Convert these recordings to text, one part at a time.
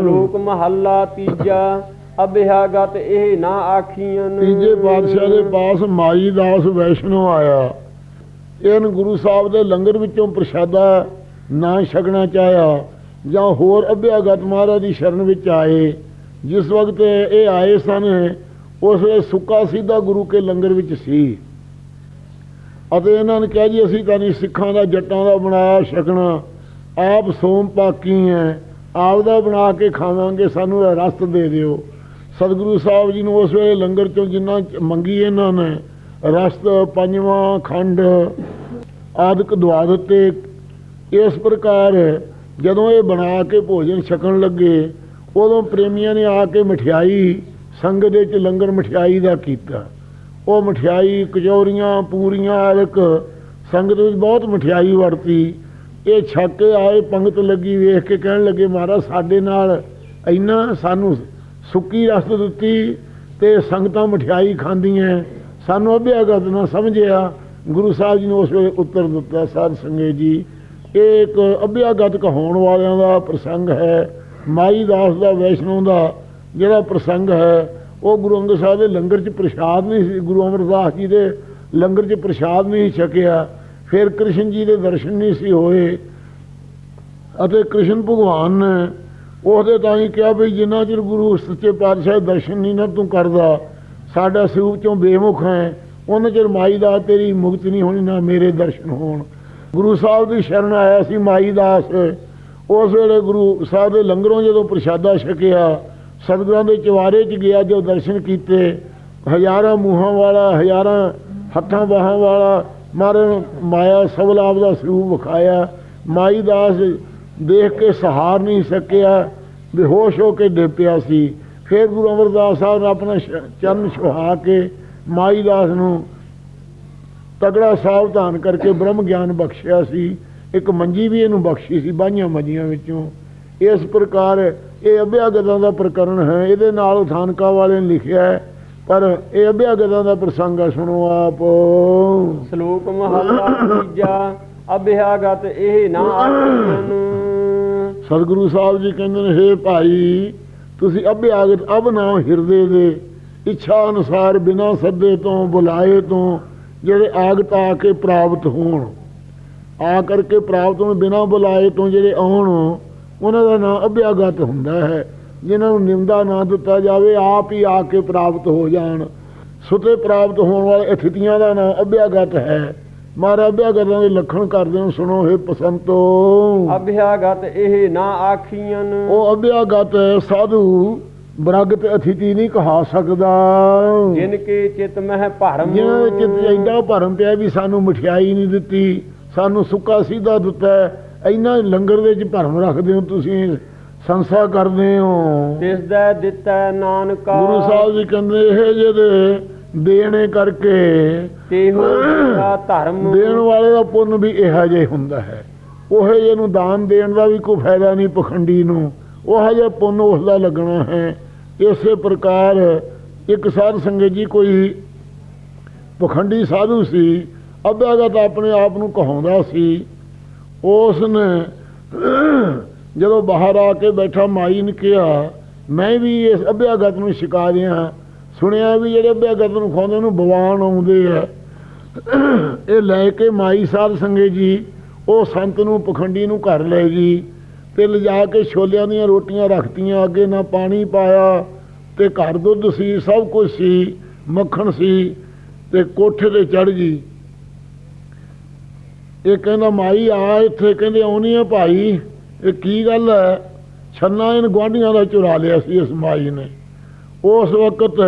ਸ਼ਲੋਕ ਮਹੱਲਾ ਤੀਜਾ ਅਭਿਆਗਤ ਇਹ ਨਾ ਆਖੀਆਂ ਤੀਜੇ ਪਾਤਸ਼ਾਹ ਦੇ ਪਾਸ ਮਾਈ ਦਾਸ ਵੈਸ਼ਨੋ ਆਇਆ। ਇਹਨ ਗੁਰੂ ਸਾਹਿਬ ਦੇ ਲੰਗਰ ਵਿੱਚੋਂ ਪ੍ਰਸ਼ਾਦਾ ਨਾ ਛਕਣਾ ਚਾਹਿਆ ਜਾਂ ਹੋਰ ਅਭਿਆਗਤ ਮਹਾਰਾਜ ਦੀ ਸ਼ਰਨ ਵਿੱਚ ਆਏ। ਜਿਸ ਵਕਤ ਇਹ ਆਏ ਸਨ ਉਸ ਵੇਲੇ ਸੁੱਕਾ ਸਿੱਧਾ ਗੁਰੂ ਕੇ ਲੰਗਰ ਵਿੱਚ ਸੀ। ਅਤੇ ਇਹਨਾਂ ਨੇ ਕਿਹਾ ਜੀ ਅਸੀਂ ਤਾਂ ਨਹੀਂ ਸਿੱਖਾਂ ਦਾ ਜੱਟਾਂ ਦਾ ਬਣਾਇਆ ਛਕਣਾ। ਆਪ ਸੋਮ ਪਾਕੀ ਹੈ ਆਪਦਾ ਬਣਾ ਕੇ ਖਾਵਾਂਗੇ, ਸਾਨੂੰ ਇਹ ਰਸਤ ਦੇ ਦਿਓ। ਸਤਿਗੁਰੂ ਸਾਹਿਬ ਜੀ ਨੂੰ ਉਸ ਵੇਲੇ ਲੰਗਰ ਚੋਂ ਜਿੰਨਾ ਮੰਗੀ ਇਹਨਾਂ ਨੇ, ਰਸਤ, ਪੰਜਵਾਂ ਖੰਡ, ਆਦਿਕ ਦਵਾ ਦਿੱਤੇ। ਇਸ ਪ੍ਰਕਾਰ ਜਦੋਂ ਇਹ ਬਣਾ ਕੇ ਭੋਜਨ ਛਕਣ ਲੱਗੇ, ਉਦੋਂ ਪ੍ਰੇਮੀਆਂ ਨੇ ਆ ਕੇ ਮਠਿਆਈ, ਸੰਗਤ ਦੇ ਚ ਲੰਗਰ ਮਠਿਆਈ ਦਾ ਕੀਤਾ। ਉਹ ਮਠਿਆਈ, ਕਚੌਰੀਆਂ, ਪੂਰੀਆਂ, ਆਦਿਕ ਸੰਗਤ ਵਿੱਚ ਬਹੁਤ ਮਠਿਆਈ ਵਰਤੀ। ਇਹ ਛੱਕ ਕੇ ਆਏ, ਪੰਗਤ ਲੱਗੀ, ਵੇਖ ਕੇ ਕਹਿਣ ਲੱਗੇ, ਮਹਾਰਾਜ, ਸਾਡੇ ਨਾਲ ਇੰਨਾ ਸਾਨੂੰ ਸੁੱਕੀ ਰਸਤ ਦਿੱਤੀ ਤੇ ਸੰਗਤਾਂ ਮਠਿਆਈ ਖਾਂਦੀਆਂ। ਸਾਨੂੰ ਅਭਿਆਗਤ ਨਾ ਸਮਝਿਆ। ਗੁਰੂ ਸਾਹਿਬ ਜੀ ਨੇ ਉਸ ਵੇਲੇ ਉੱਤਰ ਦਿੱਤਾ, ਸਾਧ ਸੰਗਤ ਜੀ, ਇਹ ਇੱਕ ਅਭਿਆਗਤ ਕਹਾਉਣ ਵਾਲਿਆਂ ਦਾ ਪ੍ਰਸੰਗ ਹੈ। ਮਾਈ ਦਾਸ ਦਾ, ਵੈਸ਼ਨੋ ਦਾ ਜਿਹੜਾ ਪ੍ਰਸੰਗ ਹੈ, ਉਹ ਗੁਰੂ ਅੰਗਦ ਸਾਹਿਬ ਦੇ ਲੰਗਰ 'ਚ ਪ੍ਰਸ਼ਾਦ ਨਹੀਂ ਸੀ, ਗੁਰੂ ਅਮਰਦਾਸ ਜੀ ਦੇ ਲੰਗਰ 'ਚ ਪ੍ਰਸ਼ਾਦ ਨਹੀਂ ਛਕਿਆ। ਫਿਰ ਕ੍ਰਿਸ਼ਨ ਜੀ ਦੇ ਦਰਸ਼ਨ ਨਹੀਂ ਸੀ ਹੋਏ ਅਤੇ ਕ੍ਰਿਸ਼ਨ ਭਗਵਾਨ ਨੇ ਉਹਦੇ ਤਾਂ ਹੀ ਕਿਹਾ ਵੀ ਜਿੰਨਾ ਚਿਰ ਗੁਰੂ ਸੱਚੇ ਪਾਤਸ਼ਾਹ ਦਰਸ਼ਨ ਨਹੀਂ ਨਾ ਤੂੰ ਕਰਦਾ, ਸਾਡਾ ਸਰੂਪ ਚੋਂ ਬੇਮੁਖ ਹੈ, ਉਹਨਾਂ ਚਿਰ ਮਾਈ ਦਾ ਤੇਰੀ ਮੁਕਤ ਨਹੀਂ ਹੋਣੀ ਨਾ ਮੇਰੇ ਦਰਸ਼ਨ ਹੋਣ। ਗੁਰੂ ਸਾਹਿਬ ਦੀ ਸ਼ਰਨ ਆਇਆ ਸੀ ਮਾਈ ਦਾਸ। ਉਸ ਵੇਲੇ ਗੁਰੂ ਸਾਹਿਬ ਦੇ ਲੰਗਰੋਂ ਜਦੋਂ ਪ੍ਰਸ਼ਾਦਾ ਛਕਿਆ, ਸਤਿਗੁਰਾਂ ਦੇ ਚਵਾਰੇ 'ਚ ਗਿਆ ਜੋ ਦਰਸ਼ਨ ਕੀਤੇ, ਹਜ਼ਾਰਾਂ ਮੂੰਹਾਂ ਵਾਲਾ, ਹਜ਼ਾਰਾਂ ਹੱਥਾਂ ਬਾਹਾਂ ਵਾਲਾ ਮਾਰਨ ਮਾਇਆ ਸਬਲ ਆਪ ਦਾ ਸਰੂਪ ਵਿਖਾਇਆ। ਮਾਈ ਦਾਸ ਦੇਖ ਕੇ ਸਹਾਰ ਨਹੀਂ ਸਕਿਆ, ਬੇਹੋਸ਼ ਹੋ ਕੇ ਡਿੱਪਿਆ ਸੀ। ਫਿਰ ਗੁਰੂ ਅਮਰਦਾਸ ਸਾਹਿਬ ਨੇ ਆਪਣਾ ਸ਼- ਚਰਨ ਸੁਹਾ ਕੇ ਮਾਈ ਦਾਸ ਨੂੰ ਤਗੜਾ ਸਾਵਧਾਨ ਕਰਕੇ ਬ੍ਰਹਮ ਗਿਆਨ ਬਖਸ਼ਿਆ ਸੀ। ਇੱਕ ਮੰਜੀ ਵੀ ਇਹਨੂੰ ਬਖਸ਼ੀ ਸੀ ਬਾਈਆਂ ਮੰਜੀਆਂ ਵਿੱਚੋਂ। ਇਸ ਪ੍ਰਕਾਰ ਇਹ ਅਭਿਆਗਤਾਂ ਦਾ ਪ੍ਰਕਰਨ ਹੈ। ਇਹਦੇ ਨਾਲ ਥਾਨਕਾ ਵਾਲੇ ਨੇ ਲਿਖਿਆ ਹੈ ਪਰ ਇਹ ਅਭਿਆਗਤਾਂ ਦਾ ਪ੍ਰਸੰਗ ਹੈ ਸੁਣੋ ਆਪ। ਸ਼ਲੋਕ ਮਹੱਲਾ ਤੀਜਾ ਅਭਿਆਗਤ ਇਹ ਨਾ ਆਖੀਆਂ ਸਤਿਗੁਰੂ ਸਾਹਿਬ ਜੀ ਕਹਿੰਦੇ ਨੇ ਹੇ ਭਾਈ ਤੁਸੀਂ ਅਭਿਆਗਤ ਅਬ ਨਾ ਹਿਰਦੇ ਦੇ ਇੱਛਾ ਅਨੁਸਾਰ ਬਿਨਾਂ ਸੱਦੇ ਤੋਂ ਬੁਲਾਏ ਤੋਂ ਜਿਹੜੇ ਆਗਤ ਆ ਕੇ ਪ੍ਰਾਪਤ ਹੋਣ। ਆ ਕਰਕੇ ਪ੍ਰਾਪਤ ਹੋਣ ਬਿਨਾਂ ਬੁਲਾਏ ਤੋਂ ਜਿਹੜੇ ਆਉਣ ਉਹਨਾਂ ਦਾ ਨਾਂ ਅਭਿਆਗਤ ਹੁੰਦਾ ਹੈ। ਜਿਨ੍ਹਾਂ ਨੂੰ ਨਿੰਦਾ ਨਾ ਦਿੱਤਾ ਜਾਵੇ ਆਪ ਹੀ ਆ ਕੇ ਪ੍ਰਾਪਤ ਹੋ ਜਾਣ। ਸੁਤੇ ਪ੍ਰਾਪਤ ਹੋਣ ਵਾਲੇ ਅਥਿਤੀਆਂ ਦਾ ਨਾਂ ਅਭਿਆਗਤ ਹੈ। ਮਹਾਰਾਜ ਅਭਿਆਗਤਾਂ ਦੇ ਲੱਖਣ ਕਰਦੇ ਹੋ ਸੁਣੋ ਹੈ ਪਸੰਤੋ ਅਭਿਆਗਤ ਇਹ ਨਾ ਆਖੀਆਂ ਉਹ ਅਭਿਆਗਤ ਸਾਧੂ ਬ੍ਰਗਤ ਅਥਿਤੀ ਨਹੀਂ ਕਹਾ ਸਕਦਾ। ਜਿਨ ਕੇ ਚਿਤ ਮਹਿ ਭਰਮ। ਜਿਹਨਾਂ ਦੇ ਚਿੱਤ ਐਡਾ ਭਰਮ ਪਿਆ ਵੀ ਸਾਨੂੰ ਮਠਿਆਈ ਨਹੀਂ ਦਿੱਤੀ ਸਾਨੂੰ ਸੁੱਕਾ ਸਿੱਧਾ ਦਿੱਤਾ। ਇੰਨਾ ਲੰਗਰ ਦੇ ਵਿੱਚ ਭਰਮ ਰੱਖਦੇ ਹੋ ਤੁਸੀਂ। ਸੰਸਾ ਕਰਦੇ ਹੋ। ਤਿਸ ਦਾ ਦਿੱਤਾ ਨਾਨਕਾ। ਗੁਰੂ ਸਾਹਿਬ ਜੀ ਕਹਿੰਦੇ ਇਹ ਜਿਹਦੇ ਦੇਣੇ ਕਰਕੇ ਤੇਹੋ ਦਾ ਧਰਮ ਦੇਣ ਵਾਲੇ ਦਾ ਪੁੰਨ ਵੀ ਇਹੋ ਜਿਹਾ ਹੁੰਦਾ ਹੈ। ਉਹ ਜਿਹੇ ਨੂੰ ਦਾਨ ਦੇਣ ਦਾ ਵੀ ਕੋਈ ਫਾਇਦਾ ਨਹੀਂ ਪਖੰਡੀ ਨੂੰ। ਉਹ ਜਿਹਾ ਪੁੰਨ ਉਸ ਦਾ ਲੱਗਣਾ ਹੈ। ਇਸੇ ਪ੍ਰਕਾਰ ਇੱਕ ਸਾਧ ਸੰਗਤ ਜੀ ਕੋਈ ਪਖੰਡੀ ਸਾਧੂ ਸੀ ਅਭਿਆਗਤ ਆਪਣੇ ਆਪ ਨੂੰ ਕਹਾਉਂਦਾ ਸੀ ਉਸ ਨੇ ਜਦੋਂ ਬਾਹਰ ਆ ਕੇ ਬੈਠਾ ਮਾਈ ਨੇ ਕਿਹਾ, ਮੈਂ ਵੀ ਇਸ ਅਭਿਆਗਤ ਨੂੰ ਛਕਾ ਦਿਆਂ ਸੁਣਿਆ ਵੀ ਜਿਹੜੇ ਅਭਿਆਗਤ ਨੂੰ ਖਾਉਂਦੇ ਉਹਨੂੰ ਬਵਾਨ ਆਉਂਦੇ ਆ। ਇਹ ਲੈ ਕੇ ਮਾਈ ਸਾਧ ਸੰਗੇ ਜੀ, ਉਹ ਸੰਤ ਨੂੰ, ਪਖੰਡੀ ਨੂੰ ਘਰ ਲੈ ਗਈ ਤੇ ਲਿਜਾ ਕੇ ਛੋਲਿਆਂ ਦੀਆਂ ਰੋਟੀਆਂ ਰੱਖਤੀਆਂ, ਅੱਗੇ ਨਾ ਪਾਣੀ ਪਾਇਆ ਤੇ ਘਰ ਦੁੱਧ ਸੀ, ਸਭ ਕੁਝ ਸੀ, ਮੱਖਣ ਸੀ ਤੇ ਕੋਠੇ ਤੇ ਚੜ ਗਈ। ਇਹ ਕਹਿੰਦਾ, ਮਾਈ ਆ ਇੱਥੇ। ਕਹਿੰਦੇ, ਆਉਣੀ ਆ ਭਾਈ। ਇਹ ਕੀ ਗੱਲ ਹੈ? ਛੰਨਾ ਇਹਨ ਗੁਆਂਢੀਆਂ ਦਾ ਚੁਰਾ ਲਿਆ ਸੀ ਇਸ ਮਾਈ ਨੇ। ਉਸ ਵਕਤ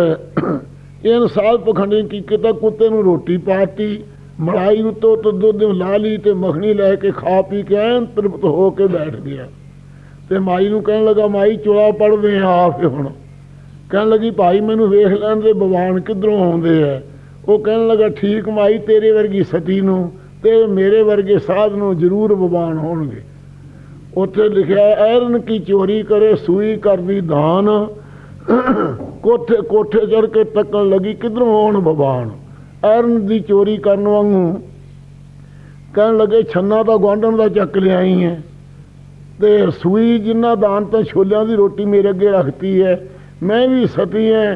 ਇਹਨ ਸਾਧ ਪਖੰਡੀ ਕੀ ਕੀਤਾ? ਕੁੱਤੇ ਨੂੰ ਰੋਟੀ ਪਾਤੀ, ਮਲਾਈ ਉੱਤੋਂ ਤੋਂ ਦੁੱਧ ਲਾ ਲਈ ਤੇ ਮੱਖਣੀ ਲੈ ਕੇ ਖਾ ਪੀ ਕੇ ਐਨ ਤ੍ਰਿਪਤ ਹੋ ਕੇ ਬੈਠ ਗਿਆ। ਤੇ ਮਾਈ ਨੂੰ ਕਹਿਣ ਲੱਗਾ, ਮਾਈ, ਚੁਲਾ ਪੜਦੇ ਆ ਆਪ ਹੁਣ। ਕਹਿਣ ਲੱਗੀ, ਭਾਈ, ਮੈਨੂੰ ਵੇਖ ਲੈਣ ਦੇ ਬਵਾਨ ਕਿੱਧਰੋਂ ਆਉਂਦੇ ਆ ਉਹ ਕਹਿਣ ਲੱਗਾ, ਠੀਕ ਮਾਈ, ਤੇਰੇ ਵਰਗੀ ਸਤੀ ਨੂੰ ਤੇ ਮੇਰੇ ਵਰਗੇ ਸਾਧ ਨੂੰ ਜ਼ਰੂਰ ਬਵਾਨ ਹੋਣਗੇ। ਉੱਥੇ ਲਿਖਿਆ ਐਰਨ ਕੀ ਚੋਰੀ ਕਰੇ, ਸੂਈ ਕਰਦੀ ਦਾਨ। ਕੋਠੇ ਕੋਠੇ ਚੜ ਕੇ ਤੱਕਣ ਲੱਗੀ, ਕਿਧਰੋਂ ਆਉਣ ਬਬਾਨ? ਐਰਨ ਦੀ ਚੋਰੀ ਕਰਨ ਵਾਂਗੂ ਕਹਿਣ ਲੱਗੇ, ਛੰਨਾ ਤਾਂ ਗੁਆਂਢਣ ਦਾ ਚੱਕ ਲਿਆਈ ਹੈ ਤੇ ਸੂਈ ਜਿੰਨਾ ਦਾਨ ਤਾਂ ਛੋਲਿਆਂ ਦੀ ਰੋਟੀ ਮੇਰੇ ਅੱਗੇ ਰੱਖਤੀ ਹੈ ਮੈਂ ਵੀ ਸਤੀ ਐ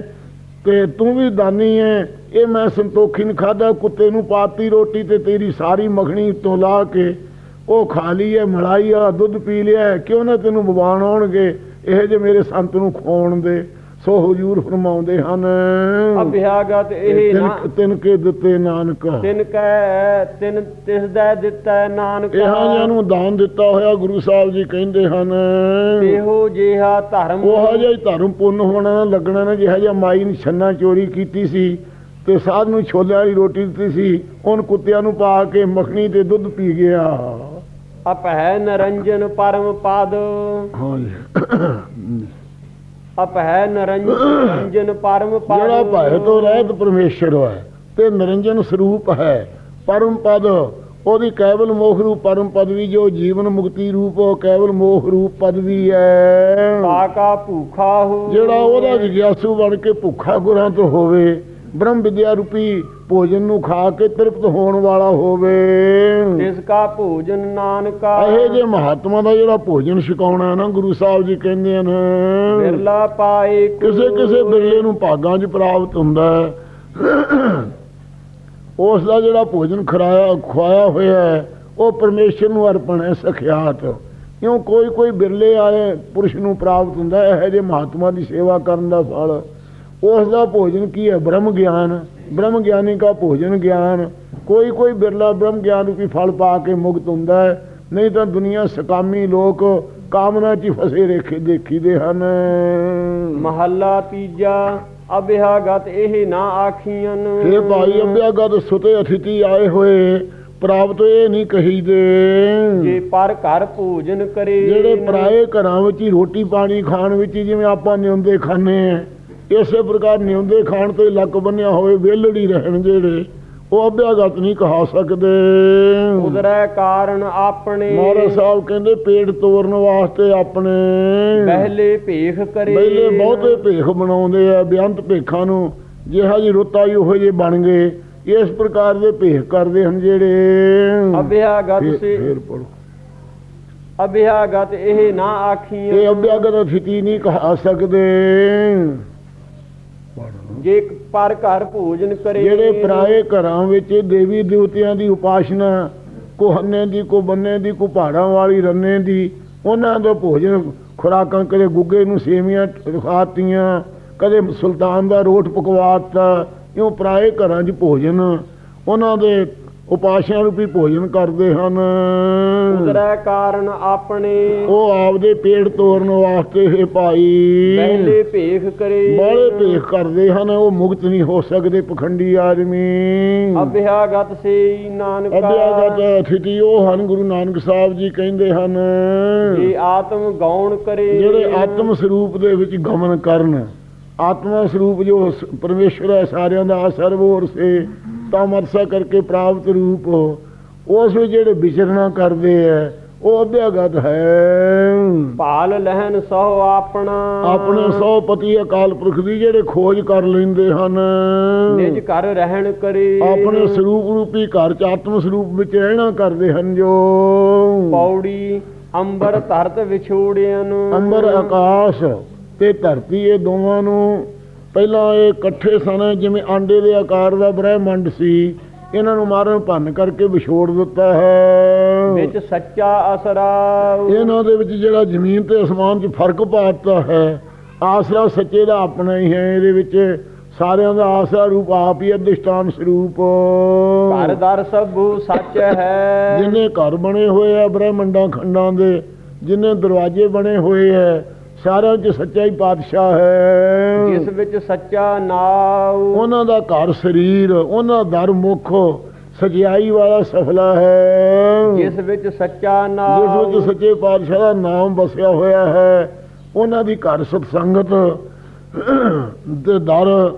ਤੇ ਤੂੰ ਵੀ ਦਾਨੀ ਐ। ਇਹ ਮੈਂ ਸੰਤੋਖੀ ਨੇ ਖਾਦਾ ਕੁੱਤੇ ਨੂੰ ਪਾਤੀ ਰੋਟੀ ਤੇ ਤੇਰੀ ਸਾਰੀ ਮੱਖਣੀ ਤੋਂ ਲਾ ਕੇ ਉਹ ਖਾ ਲਈ ਐ ਮਲਾਈ ਆ ਦੁੱਧ ਪੀ ਲਿਆ ਹੈ, ਕਿਉਂ ਨਾ ਤੈਨੂੰ ਬਵਾਨ ਆਉਣਗੇ? ਇਹ ਜੇ ਮੇਰੇ ਸੰਤ ਨੂੰ ਖਵਾਉਣ ਦੇ ਸੋ ਹਜੂਰ ਫਰਮਾਉਂਦੇ ਹਨ। ਅਭਿਆਗਤ ਇਹ ਨਾ ਤਿਨ ਕੇ ਦਿੱਤੇ ਨਾਨਕ। ਤਿਨ ਕੈ ਤਿਨ ਤਿਸ ਦਾ ਦਿੱਤਾ ਨਾਨਕ। ਇਹਾਂ ਜਿਹਾਂ ਨੂੰ ਦਾਨ ਦਿੱਤਾ ਹੋਇਆ ਗੁਰੂ ਸਾਹਿਬ ਜੀ ਕਹਿੰਦੇ ਹਨ। ਇਹੋ ਜਿਹਾ ਧਰਮ ਉਹ ਜਿਹਾ ਹੀ ਧਰਮ ਪੁੰਨ ਹੋਣਾ ਲੱਗਣਾ ਨਾ ਜਿਹਾ ਜਿਹਾ ਮਾਈ ਨੇ ਛੰਨਾ ਚੋਰੀ ਕੀਤੀ ਸੀ ਤੇ ਸਾਧ ਨੂੰ ਛੋਲਿਆਂ ਵਾਲੀ ਰੋਟੀ ਦਿੱਤੀ ਸੀ ਉਹਨ ਕੁੱਤਿਆਂ ਨੂੰ ਪਾ ਕੇ ਮੱਖਣੀ ਤੇ ਦੁੱਧ ਪੀ ਗਿਆ। ਅਪਹਿ ਨਰੰਜਨ ਪਰਮ ਪਦ। ਹਾਂਜੀ। ਅਪਹਿ ਨਰੰਜਨ ਨਰੰਜਨ ਪਰਮ ਪਦ। ਜਿਹੜਾ ਭੈ ਤੋਂ ਰਹਿਤ ਪਰਮੇਸ਼ਰ ਹੈ ਤੇ ਨਿਰੰਜਨ ਸਰੂਪ ਹੈ ਪਰਮ ਪਦ। ਉਹਦੀ ਕੇਵਲ ਮੋਖ ਰੂਪ ਪਰਮ ਪਦ ਵੀ ਜੋ ਜੀਵਨ ਮੁਕਤੀ ਰੂਪ ਉਹ ਕੇਵਲ ਮੋਖ ਰੂਪ ਪਦ ਵੀ ਹੈ। ਕਾਕਾ ਭੂਖਾ ਹੋ। ਜਿਹੜਾ ਉਹਦਾ ਜਿਗਿਆਸੂ ਬਣ ਕੇ ਭੁੱਖਾ ਗੁਰਾਂ ਤੋਂ ਹੋਵੇ ਬ੍ਰਹਮ ਵਿਦਿਆ ਰੂਪੀ ਭੋਜਨ ਨੂੰ ਖਾ ਕੇ ਤ੍ਰਿਪਤ ਹੋਣ ਵਾਲਾ ਹੋਵੇ। ਜਿਸ ਕਾ ਭੋਜਨ ਨਾਨਕਾ। ਇਹ ਜੇ ਮਹਾਤਮਾ ਦਾ ਜਿਹੜਾ ਭੋਜਨ ਛਕਾਉਣਾ ਨਾ ਗੁਰੂ ਸਾਹਿਬ ਜੀ ਕਹਿੰਦੇ ਹਨ ਬਿਰਲਾ ਪਾਏ ਕਿਸੇ ਕਿਸੇ ਬਿਰਲੇ ਨੂੰ ਭਾਗਾਂ 'ਚ ਪ੍ਰਾਪਤ ਹੁੰਦਾ ਉਸ ਦਾ ਜਿਹੜਾ ਭੋਜਨ ਖਰਾਇਆ ਖਵਾਇਆ ਹੋਇਆ ਹੈ ਉਹ ਪਰਮੇਸ਼ਰ ਨੂੰ ਅਰਪਣ ਹੈ ਸਖਿਆਤ। ਕਿਉਂ? ਕੋਈ ਕੋਈ ਬਿਰਲੇ ਆਏ ਪੁਰਸ਼ ਨੂੰ ਪ੍ਰਾਪਤ ਹੁੰਦਾ ਹੈ ਇਹ ਜੇ ਮਹਾਤਮਾ ਦੀ ਸੇਵਾ ਕਰਨ ਦਾ ਫਲ। ਉਸ ਦਾ ਭੋਜਨ ਕੀ ਹੈ? ਬ੍ਰਹਮ ਗਿਆਨ। ਬ੍ਰਹਮ ਗਿਆਨੀ ਦਾ ਭੋਜਨ ਗਿਆਨ। ਕੋਈ ਕੋਈ ਬਿਰਲਾ ਬ੍ਰਹਮ ਗਿਆਨ ਰੂਪੀ ਫਲ ਪਾ ਕੇ ਮੁਕਤ ਹੁੰਦਾ ਹੈ। ਨਹੀਂ ਤਾਂ ਦੁਨੀਆ ਸਕਾਮੀ ਲੋਕ ਕਾਮਨਾ 'ਚ ਫਸੇ ਰੇਖੇ ਦੇਖੀਦੇ ਹਨ। ਮਹੱਲਾ ਤੀਜਾ ਅਭਿਆਗਤ ਇਹ ਨਾ ਆਖੀਆਂ ਇਹ ਭਾਈ ਅਭਿਆਗਤ ਸੁਤੇ ਅਥਿਤੀ ਆਏ ਹੋਏ ਪ੍ਰਾਪਤ ਇਹ ਨਹੀਂ ਕਹੀਦੇ। ਜੇ ਪਰ ਘਰ ਭੋਜਨ ਕਰੇ। ਜਿਹੜੇ ਪਰਾਏ ਘਰਾਂ ਵਿੱਚ ਰੋਟੀ ਪਾਣੀ ਖਾਣ ਵਿੱਚ ਜਿਵੇਂ ਆਪਾਂ ਨਿਉਂਦੇ ਖਾਂਦੇ ਆ ਇਸੇ ਪ੍ਰਕਾਰ ਨਿਉਂਦੇ ਖਾਣ ਤੋਂ ਹੀ ਲੱਕ ਬੰਨਿਆ ਹੋਵੇ ਵਿਹਲੜੀ ਰਹਿਣ ਜਿਹੜੇ ਉਹ ਅਭਿਆਗਤ ਨਹੀਂ ਕਹਾ ਸਕਦੇ। ਉਦਰੈ ਕਾਰਨ ਆਪਣੇ। ਮਹਾਰਾਜ ਸਾਹਿਬ ਕਹਿੰਦੇ ਪੇਟ ਤੋੜਨ ਵਾਸਤੇ ਆਪਣੇ। ਪਹਿਲੇ ਭੇਖ ਕਰੇ। ਪਹਿਲੇ ਬਹੁਤੇ ਭੇਖ ਬਣਾਉਂਦੇ ਆ ਬੇਅੰਤ ਭੇਖਾਂ ਨੂੰ। ਜਿਹਾ ਜੀ ਰੁੱਤ ਆਈ ਉਹੋ ਜਿਹੇ ਬਣ ਗਏ। ਇਸ ਪ੍ਰਕਾਰ ਦੇ ਭੇਖ ਕਰਦੇ ਹਨ ਜਿਹੜੇ। ਅਭਿਆਗਤ ਸੇ। ਫੇਰ। ਅਭਿਆਗਤ ਇਹ ਨਾ ਆਖੀਆਂ ਇਹ ਅਭਿਆਗਤ ਸਥਿਤੀ ਨਹੀਂ ਕਹਾ ਸਕਦੇ। ਜੇ ਪਰ ਘਰ ਭੋਜਨ ਕਰੇ ਜਿਹੜੇ ਪਰਾਏ ਘਰਾਂ ਵਿੱਚ ਦੇਵੀ ਦੇਵਤਿਆਂ ਦੀ ਉਪਾਸ਼ਨਾ, ਕੋ ਹੰਨੇ ਦੀ, ਕੋ ਬੰਨੇ ਦੀ, ਕੋ ਪਹਾੜਾਂ ਵਾਲੀ, ਰੰਨੇ ਦੀ, ਉਹਨਾਂ ਦਾ ਭੋਜਨ ਖੁਰਾਕਾਂ ਕਦੇ ਗੁੱਗੇ ਨੂੰ ਸੇਵੀਆਂ ਖਾਤੀਆਂ ਕਦੇ ਸੁਲਤਾਨ ਦਾ ਰੋਟ ਪਕਵਾਤਾ, ਇਉਂ ਪਰਾਏ ਘਰਾਂ 'ਚ ਭੋਜਨ, ਉਹਨਾਂ ਦੇ ਉਪਾਸ਼ਨਾ ਰੂਪੀ ਭੋਜਨ ਕਰਦੇ ਹਨ। ਉਦਰੈ ਕਾਰਨ ਆਪਣੇ। ਉਹ ਆਪਦੇ ਪੇਟ ਤੋੜਨ ਵਾਸਤੇ ਇਹ ਭਾਈ। ਪਹਿਲੇ ਭੇਖ ਕਰੇ। ਬਾਲੇ ਭੇਖ ਕਰਦੇ ਹਨ ਉਹ ਮੁਕਤ ਨਹੀਂ ਹੋ ਸਕਦੇ ਪਖੰਡੀ ਆਦਮੀ। ਅਭਿਆਗਤ ਸੇ ਨਾਨਕਾ। ਅਭਿਆਗਤ ਸਥਿਤੀ ਉਹ ਹਨ ਗੁਰੂ ਨਾਨਕ ਸਾਹਿਬ ਜੀ ਕਹਿੰਦੇ ਹਨ। ਜੇ ਆਤਮ ਗੌਣ ਕਰੇ। ਜਿਹੜੇ ਆਤਮ ਸਰੂਪ ਦੇ ਵਿੱਚ ਗਮਨ ਕਰਨ ਆਤਮਾ ਸਰੂਪ ਜੋ ਪਰਮੇਸ਼ਰ ਹੈ ਸਾਰਿਆਂ ਦਾ ਸਰਵੋਰ ਸੇ। ਤਮਰਸਾ ਕਰਕੇ ਪ੍ਰਾਪਤ ਰੂਪ ਉਸ ਵਿੱਚ ਜਿਹੜੇ ਵਿਚਰਨਾ ਕਰਦੇ ਹੈ ਉਹ ਅਭਿਆਗਤ ਹੈ। ਭਾਲ ਲਹਿਨ ਸਹੁ ਆਪਣਾ। ਆਪਣੇ ਸੌ ਪਤੀ ਅਕਾਲ ਪੁਰਖ ਦੀ ਜਿਹੜੇ ਖੋਜ ਕਰ ਲੈਂਦੇ ਹਨ। ਨਿਜ ਘਰ ਰਹਿਣ ਕਰੇ। ਆਪਣੇ ਸਰੂਪ ਰੂਪੀ ਘਰ ਚ ਆਤਮ ਸਰੂਪ ਵਿੱਚ ਰਹਿਣਾ ਕਰਦੇ ਹਨ ਜੋ। ਪੌੜੀ ਅੰਬਰ ਧਰਤ ਵਿਛੋੜਿਆਂ ਨੂੰ। ਅੰਬਰ ਆਕਾਸ਼ ਤੇ ਧਰਤੀ ਇਹ ਦੋਵਾਂ ਨੂੰ। ਪਹਿਲਾਂ ਇਹ ਇਕੱਠੇ ਸਨ ਜਿਵੇਂ ਆਂਡੇ ਦੇ ਆਕਾਰ ਦਾ ਬ੍ਰਹਿਮੰਡ ਸੀ। ਇਹਨਾਂ ਨੂੰ ਮਾਰਨ ਭੰਨ ਕਰਕੇ ਵਿਛੋੜ ਦਿੱਤਾ ਹੈ। ਵਿੱਚ ਸੱਚਾ ਅਸਰਾ ਇਹਨਾਂ ਦੇ ਵਿੱਚ ਜਿਹੜਾ ਜ਼ਮੀਨ ਤੇ ਅਸਮਾਨ 'ਚ ਫ਼ਰਕ ਪਾਤਾ ਹੈ ਆਸਰਾ ਸੱਚੇ ਦਾ ਆਪਣਾ ਹੀ ਹੈ। ਇਹਦੇ ਵਿੱਚ ਸਾਰਿਆਂ ਦਾ ਆਸਰਾ ਰੂਪ ਆਪ ਹੀ ਅਧਿਸ਼ਟਾਨ ਸਰੂਪ। ਘਰ ਦਰ ਸਭੂ ਸੱਚ ਹੈ। ਜਿੰਨੇ ਘਰ ਬਣੇ ਹੋਏ ਆ ਬ੍ਰਹਿਮੰਡਾਂ ਖੰਡਾਂ ਦੇ ਜਿੰਨੇ ਦਰਵਾਜ਼ੇ ਬਣੇ ਹੋਏ ਆ ਸਾਰਿਆਂ 'ਚ ਸੱਚਾ ਹੀ ਪਾਤਸ਼ਾਹ ਹੈ। ਜਿਸ ਵਿੱਚ ਸੱਚਾ ਨਾਉ। ਉਹਨਾਂ ਦਾ ਘਰ ਸਰੀਰ ਉਹਨਾਂ ਦਾ ਦਰ ਮੁਖ ਸਜਿਆਈ ਵਾਲਾ ਸਫਲਾ ਹੈ। ਜਿਸ ਵਿੱਚ ਸੱਚਾ ਜਿਸ ਨਾਉ ਵਿੱਚ ਸੱਚੇ ਪਾਤਸ਼ਾਹ ਦਾ ਨਾਮ ਵਸਿਆ ਹੋਇਆ ਹੈ ਉਹਨਾਂ ਦੀ ਘਰ ਸਤਸੰਗਤ ਤੇ ਦਰ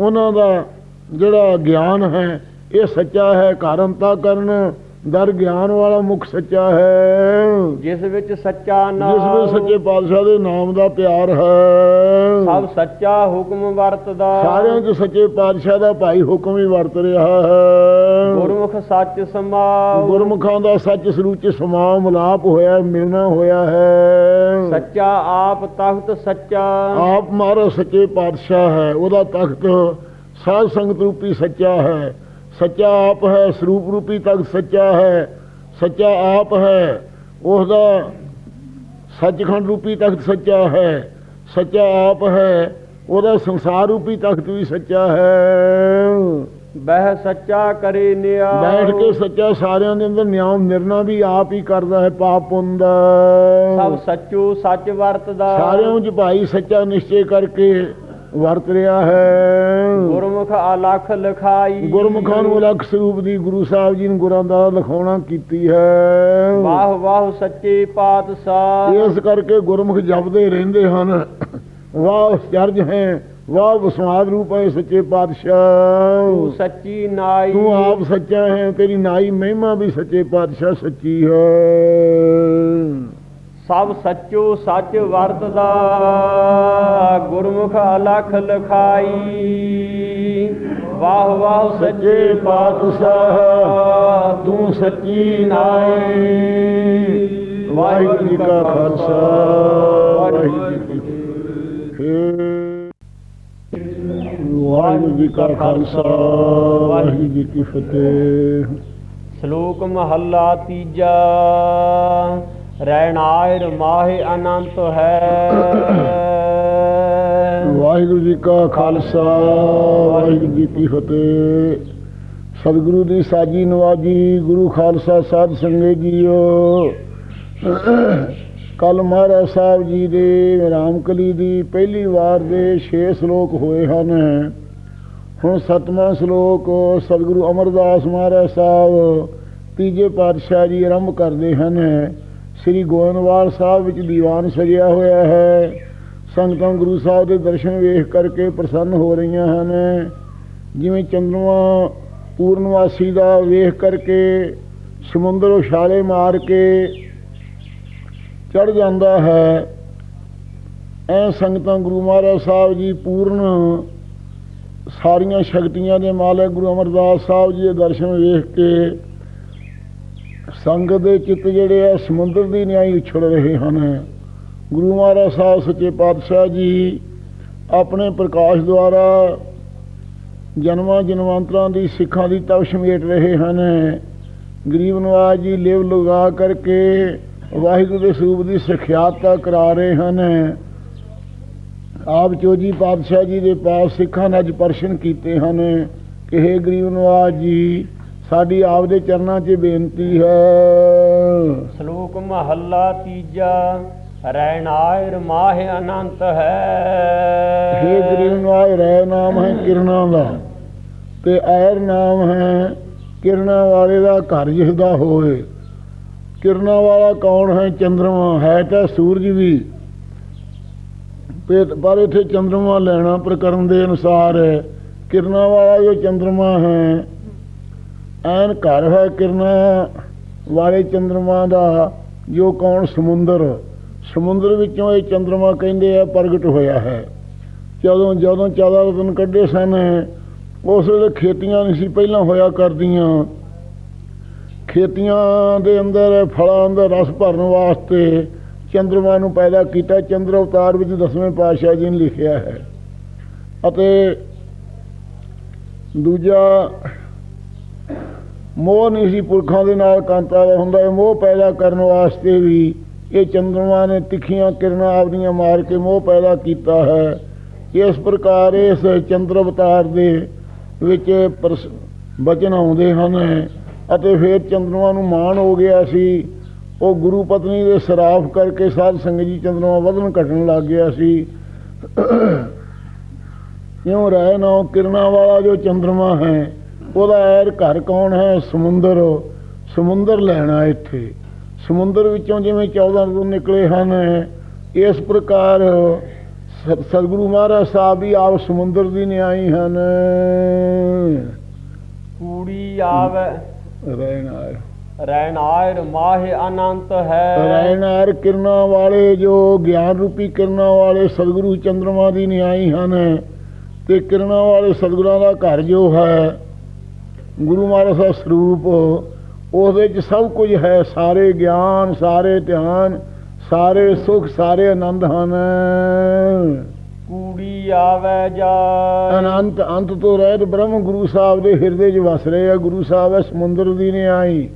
ਉਹਨਾਂ ਦਾ ਜਿਹੜਾ ਗਿਆਨ ਹੈ ਇਹ ਸੱਚਾ ਹੈ ਘਰ ਅੰਤਾ ਕਰਨ ਦਰ ਗਿਆਨ ਵਾਲਾ ਮੁਖ ਸੱਚਾ ਹੈ। ਜਿਸ ਵਿੱਚ ਸੱਚਾ ਨਾਮ ਜਿਸ ਵਿੱਚ ਸੱਚੇ ਪਾਤਸ਼ਾਹ ਦੇ ਨਾਮ ਦਾ ਪਿਆਰ ਹੈ। ਸਭ ਸੱਚਾ ਹੁਕਮ ਵਰਤਦਾ। ਸਾਰਿਆਂ 'ਚ ਸੱਚੇ ਪਾਤਸ਼ਾਹ ਦਾ ਭਾਈ ਹੁਕਮ ਹੀ ਵਰਤ ਰਿਹਾ ਹੈ। ਗੁਰਮੁਖ ਸੱਚ ਸਮਾਉ ਗੁਰਮੁਖਾਂ ਦਾ ਸੱਚ ਸਰੂਪ 'ਚ ਸਮਾ ਮਲਾਪ ਹੋਇਆ ਮਿਲਣਾ ਹੋਇਆ ਹੈ। ਸੱਚਾ ਆਪ ਤਖਤ ਸੱਚਾ। ਆਪ ਮਾਰਾ ਸੱਚੇ ਪਾਤਸ਼ਾਹ ਹੈ। ਉਹਦਾ ਤਖਤ ਸਾਧ ਸੰਗਤ ਰੂਪੀ ਸੱਚਾ ਹੈ। ਸੱਚਾ ਆਪ ਹੈ ਸਰੂਪ ਰੂਪੀ ਤਖਤ ਸੱਚਾ ਹੈ ਸੱਚਾ ਆਪ ਹੈ ਉਹਦਾ ਸੱਚਖੰਡ ਰੂਪੀ ਤਖਤ ਸੱਚਾ ਹੈ ਸੱਚਾ ਆਪ ਹੈ ਉਹਦਾ ਸੰਸਾਰ ਰੂਪੀ ਤਖਤ ਵੀ ਸੱਚਾ ਹੈ। ਬਹਿ ਸੱਚਾ ਕਰੇ ਨਿਆ। ਬੈਠ ਕੇ ਸੱਚਾ ਸਾਰਿਆਂ ਦੇ ਅੰਦਰ ਨਿਯਮ ਨਿਰਣਾ ਵੀ ਆਪ ਹੀ ਕਰਦਾ ਹੈ ਪਾਪ ਪੁੰਨ ਦਾ। ਸਭ ਸੱਚੂ ਸੱਚ ਵਰਤਦਾ। ਸਾਰਿਆਂ ਵਿੱਚ ਭਾਈ ਸੱਚਾ ਨਿਸ਼ਚੈ ਕਰਕੇ ਵਰਤ ਰਿਹਾ ਹੈ। ਅਲਖ ਲਖਾਈ ਗੁਰਮੁਖਾਂ ਨੂੰ ਅਲੱਖ ਸਰੂਪ ਦੀ ਗੁਰੂ ਸਾਹਿਬ ਜੀ ਨੇ ਗੁਰਾਂ ਦਾ ਲਿਖਾਉਣਾ ਕੀਤੀ ਹੈ। ਵਾਹ ਵਾਹ ਸੱਚੇ ਪਾਤਸ਼ਾਹ। ਇਸ ਕਰਕੇ ਗੁਰਮੁਖ ਜਪਦੇ ਰਹਿੰਦੇ ਹਨ। ਵਾਹ ਚਰਜ ਹੈ। ਵਾਹ ਵਸਵਾਦ ਰੂਪ ਹੈ ਸੱਚੇ ਤੂੰ ਪਾਤਸ਼ਾਹ ਸੱਚੀ ਨਾਈ। ਤੂੰ ਆਪ ਸੱਚਾ ਹੈ ਤੇਰੀ ਨਾਈ ਮਹਿਮਾ ਵੀ ਸੱਚੇ ਪਾਤਸ਼ਾਹ ਸੱਚੀ ਹੈ। ਸਭ ਸੱਚੋ ਸੱਚ ਵਰਤਦਾ। ਗੁਰਮੁਖ ਅਲਖ ਲਖਾਈ। ਵਾਹ ਵਾਹ ਸੱਚੇ ਪਾਤਸ਼ਾਹ, ਤੂੰ ਸੱਚੀ ਨਾਈ। ਵਾਹਿਗੁਰੂ ਜੀ ਕਾ ਖਾਲਸਾ, ਵਾਹਿਗੁਰੂ ਜੀ ਕੀ ਫਤਿਹ। ਵਾਹਿਗੁਰੂ ਜੀ ਕਾ ਖਾਲਸਾ, ਵਾਹਿਗੁਰੂ ਜੀ ਕੀ ਫਤਿਹ। ਸ਼ਲੋਕ ਮਹੱਲਾ ਤੀਜਾ ਰਹਿਣਾਇਰ ਮਾਹਿ ਅਨੰਤ ਹੈ। ਵਾਹਿਗੁਰੂ ਜੀ ਕਾ ਖਾਲਸਾ, ਵਾਹਿਗੁਰੂ ਜੀ ਕੀ ਫਤਿਹ। ਸਤਿਗੁਰੂ ਦੀ ਸਾਜੀ ਨਵਾਜੀ, ਗੁਰੂ ਖਾਲਸਾ ਸਾਧ ਸੰਗਤ ਜੀਓ। ਕੱਲ ਮਹਾਰਾਜ ਸਾਹਿਬ ਜੀ ਦੇ ਰਾਮਕਲੀ ਦੀ ਪਹਿਲੀ ਵਾਰ ਦੇ 6 ਸ਼ਲੋਕ ਹੋਏ ਹਨ। ਹੁਣ ਸਤਵਾਂ ਸ਼ਲੋਕ ਸਤਿਗੁਰੂ ਅਮਰਦਾਸ ਮਹਾਰਾਜ ਸਾਹਿਬ ਤੀਜੇ ਪਾਤਸ਼ਾਹ ਜੀ ਆਰੰਭ ਕਰਦੇ ਹਨ। ਸ੍ਰੀ ਗੋਇੰਦਵਾਲ ਸਾਹਿਬ ਵਿੱਚ ਦੀਵਾਨ ਸਜਿਆ ਹੋਇਆ ਹੈ। ਸੰਗਤਾਂ ਗੁਰੂ ਸਾਹਿਬ ਦੇ ਦਰਸ਼ਨ ਵੇਖ ਕਰਕੇ ਪ੍ਰਸੰਨ ਹੋ ਰਹੀਆਂ ਹਨ। ਜਿਵੇਂ ਚੰਦਰਮਾ ਪੂਰਨਵਾਸੀ ਦਾ ਵੇਖ ਕਰਕੇ ਸਮੁੰਦਰ ਉਛਾਲੇ ਮਾਰ ਕੇ ਚੜ ਜਾਂਦਾ ਹੈ, ਐ ਸੰਗਤਾਂ ਗੁਰੂ ਮਹਾਰਾਜ ਸਾਹਿਬ ਜੀ ਪੂਰਨ ਸਾਰੀਆਂ ਸ਼ਕਤੀਆਂ ਦੇ ਮਾਲਕ ਗੁਰੂ ਅਮਰਦਾਸ ਸਾਹਿਬ ਜੀ ਦੇ ਦਰਸ਼ਨ ਵੇਖ ਕੇ ਸੰਗਤ ਦੇ ਚਿੱਤ ਜਿਹੜੇ ਆ ਸਮੁੰਦਰ ਦੀ ਨਿਆਈ ਉਛੜ ਰਹੇ ਹਨ। ਗੁਰੂ ਮਹਾਰਾਜ ਸਾਹਿਬ ਸੱਚੇ ਪਾਤਸ਼ਾਹ ਜੀ ਆਪਣੇ ਪ੍ਰਕਾਸ਼ ਦੁਆਰਾ ਜਨਮਾਂ ਜਨਮਾਂਤਰਾਂ ਦੀ ਸਿੱਖਾਂ ਦੀ ਤਪ ਸਮੇਟ ਰਹੇ ਹਨ। ਗਰੀਬ ਨਵਾਜ ਜੀ ਲਿਵ ਲਗਾ ਕਰਕੇ ਵਾਹਿਗੁਰੂ ਦੇ ਸਰੂਪ ਦੀ ਸਿਖਿਆਤਾ ਕਰਾ ਰਹੇ ਹਨ। ਆਪ ਚੋਜੀ ਪਾਤਸ਼ਾਹ ਜੀ ਦੇ ਪਾਸ ਸਿੱਖਾਂ ਨੇ ਅੱਜ ਪਰਸ਼ਨ ਕੀਤੇ ਹਨ ਕਿ हे ਗਰੀਬ ਨਵਾਜ ਜੀ, ਸਾਡੀ ਆਪ ਦੇ ਚਰਨਾਂ 'ਚ ਬੇਨਤੀ ਹੈ। ਸ਼ਲੋਕ ਮਹੱਲਾ ਤੀਜਾ। ਰਹਿਣਾਇਰ ਮਾਹਿ ਅਨੰਤ ਹੈ। हे ਗਰੀਬ ਨਵਾਜ ਨਾਮ ਹੈ ਕਿਰਨਾਂ ਦਾ, ਤੇ ਐਰ ਨਾਮ ਹੈ ਕਿਰਨਾਂ ਵਾਲੇ ਦਾ ਘਰ ਜਿਸ ਦਾ ਹੋਏ। ਕਿਰਨਾਂ ਵਾਲਾ ਕੌਣ ਹੈ? ਚੰਦਰਮਾ, ਹੈ ਤਾਂ ਸੂਰਜ ਵੀ। ਪਰ ਇੱਥੇ ਚੰਦਰਮਾ ਲੈਣਾ ਪ੍ਰਕਰਮ ਦੇ ਅਨੁਸਾਰ ਹੈ। ਕਿਰਨਾਂ ਵਾਲਾ ਜੋ ਚੰਦਰਮਾ ਹੈ। ਐਨ ਘਰ ਹੈ ਕਿਰਨਾਂ ਵਾਲੇ ਚੰਦਰਮਾ ਦਾ, ਜੋ ਕੌਣ ਸਮੁੰਦਰ। ਸਮੁੰਦਰ ਵਿੱਚੋਂ ਇਹ ਚੰਦਰਮਾ ਕਹਿੰਦੇ ਆ, ਪ੍ਰਗਟ ਹੋਇਆ ਹੈ। ਜਦੋਂ ਜਦੋਂ 14 ਰਤਨ ਕੱਢੇ ਸਨ, ਉਸ ਵੇਲੇ ਖੇਤੀਆਂ ਨਹੀਂ ਸੀ ਪਹਿਲਾਂ ਹੋਇਆ ਕਰਦੀਆਂ। ਖੇਤੀਆਂ ਦੇ ਅੰਦਰ ਫਲਾਂ ਅੰਦਰ ਰਸ ਭਰਨ ਵਾਸਤੇ ਚੰਦਰਮਾ ਨੂੰ ਪੈਦਾ ਕੀਤਾ। ਚੰਦਰ ਅਵਤਾਰ ਵਿੱਚ ਦਸਵੇਂ ਪਾਤਸ਼ਾਹ ਜੀ ਨੇ ਲਿਖਿਆ ਹੈ। ਅਤੇ ਦੂਜਾ, ਮੋਹ ਨਹੀਂ ਸੀ ਪੁਰਖਾਂ ਦੇ ਨਾਲ ਕਾਂਤਾ ਦਾ ਹੁੰਦਾ। ਇਹ ਮੋਹ ਪੈਦਾ ਕਰਨ ਵਾਸਤੇ ਵੀ ਇਹ ਚੰਦਰਮਾ ਨੇ ਤਿੱਖੀਆਂ ਕਿਰਨਾਂ ਆਪਦੀਆਂ ਮਾਰ ਕੇ ਮੋਹ ਪੈਦਾ ਕੀਤਾ ਹੈ। ਇਸ ਪ੍ਰਕਾਰ ਇਸ ਚੰਦਰ ਅਵਤਾਰ ਦੇ ਵਿੱਚ ਪ੍ਰਸ- ਬਚਨ ਆਉਂਦੇ ਹਨ ਅਤੇ ਫਿਰ ਚੰਦਰਮਾ ਨੂੰ ਮਾਣ ਹੋ ਗਿਆ ਸੀ। ਉਹ ਗੁਰੂ ਪਤਨੀ ਦੇ ਸਰਾਫ ਕਰਕੇ ਸਾਧ ਸੰਗਤ ਜੀ ਚੰਦਰਮਾ ਵਧਣ ਘਟਣ ਲੱਗ ਗਿਆ ਸੀ। ਕਿਉਂ ਰਹਿ ਨਾ ਕਿਰਨਾਂ ਵਾਲਾ ਜੋ ਚੰਦਰਮਾ ਹੈ, ਉਹਦਾ ਐਰ ਘਰ ਕੌਣ ਹੈ? ਸਮੁੰਦਰ ਸਮੁੰਦਰ ਲੈਣਾ ਇੱਥੇ। ਸਮੁੰਦਰ ਵਿੱਚੋਂ ਜਿਵੇਂ 14 ਰਤਨ ਨਿਕਲੇ ਹਨ ਇਸ ਪ੍ਰਕਾਰ ਸਤਿਗੁਰੂ ਮਹਾਰਾਜ ਸਾਹਿਬ ਵੀ ਆਪ ਸਮੁੰਦਰ ਦੀ ਨਿਆਈ ਹਨ। ਕੂੜੀ ਆਵੇ। ਰਹਿਣਾ ਰੈਣਾਇਰ ਮਾਹਿ ਅਨੰਤ ਹੈ। ਰੈਣਾਰ ਕਿਰਨਾਂ ਵਾਲੇ ਜੋ ਗਿਆਨ ਰੂਪੀ ਕਿਰਨਾਂ ਵਾਲੇ ਸਤਿਗੁਰੂ ਚੰਦਰਮਾ ਦੀ ਨਿਆਈ ਹਨ ਤੇ ਕਿਰਨਾਂ ਵਾਲੇ ਸਤਿਗੁਰਾਂ ਦਾ ਘਰ ਜੋ ਹੈ ਗੁਰੂ ਮਹਾਰਾਜ ਦਾ ਸਰੂਪ ਉਹਦੇ ਵਿੱਚ ਸਭ ਕੁਝ ਹੈ ਸਾਰੇ ਗਿਆਨ ਸਾਰੇ ਧਿਆਨ ਸਾਰੇ ਸੁਖ ਸਾਰੇ ਆਨੰਦ ਹਨ। ਕੂੜੀ ਆਵੈ ਜਾਏ। ਅਨੰਤ ਅੰਤ ਤੋਂ ਰਹਿਤ ਬ੍ਰਹਮ ਗੁਰੂ ਸਾਹਿਬ ਦੇ ਹਿਰਦੇ 'ਚ ਵਸ ਰਹੇ ਆ। ਗੁਰੂ ਸਾਹਿਬ ਹੈ ਸਮੁੰਦਰ ਦੀ ਨਿਆਈ।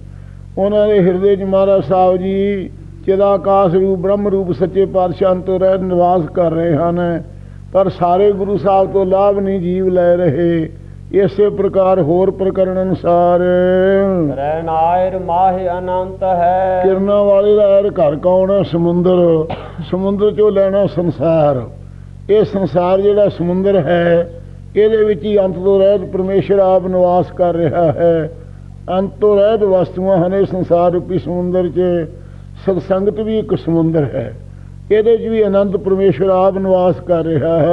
ਉਹਨਾਂ ਦੇ ਹਿਰਦੇ 'ਚ ਮਹਾਰਾਜ ਸਾਹਿਬ ਜੀ ਚਿਦਾਕਾਸ਼ ਰੂਪ ਬ੍ਰਹਮ ਰੂਪ ਸੱਚੇ ਪਾਤਸ਼ਾਹ ਤੋਂ ਰਹਿਤ ਨਿਵਾਸ ਕਰ ਰਹੇ ਹਨ। ਪਰ ਸਾਰੇ ਗੁਰੂ ਸਾਹਿਬ ਤੋਂ ਲਾਭ ਨਹੀਂ ਜੀਵ ਲੈ ਰਹੇ। ਇਸੇ ਪ੍ਰਕਾਰ ਹੋਰ ਪ੍ਰਕਰਨ ਅਨੁਸਾਰ ਰੈਣਾਇਰ ਮਾਹਿ ਅਨੰਤ ਹੈ। ਕਿਰਨਾਂ ਵਾਲੇ ਦਾ ਘਰ ਕੌਣ ਹੈ? ਸਮੁੰਦਰ। ਸਮੁੰਦਰ ਚੋਂ ਲੈਣਾ ਸੰਸਾਰ। ਇਹ ਸੰਸਾਰ ਜਿਹੜਾ ਸਮੁੰਦਰ ਹੈ ਇਹਦੇ ਵਿੱਚ ਹੀ ਅੰਤ ਤੋਂ ਰਹਿਤ ਪਰਮੇਸ਼ਰ ਆਪ ਨਿਵਾਸ ਕਰ ਰਿਹਾ ਹੈ। ਅੰਤ ਤੋਂ ਰਹਿਤ ਵਸਤੂਆਂ ਹਨ ਇਹ ਸੰਸਾਰ ਰੂਪੀ ਸਮੁੰਦਰ 'ਚ। ਸਤਸੰਗਤ ਵੀ ਇੱਕ ਸਮੁੰਦਰ ਹੈ। ਇਹਦੇ 'ਚ ਵੀ ਅਨੰਤ ਪਰਮੇਸ਼ਰ ਆਪ ਨਿਵਾਸ ਕਰ ਰਿਹਾ ਹੈ।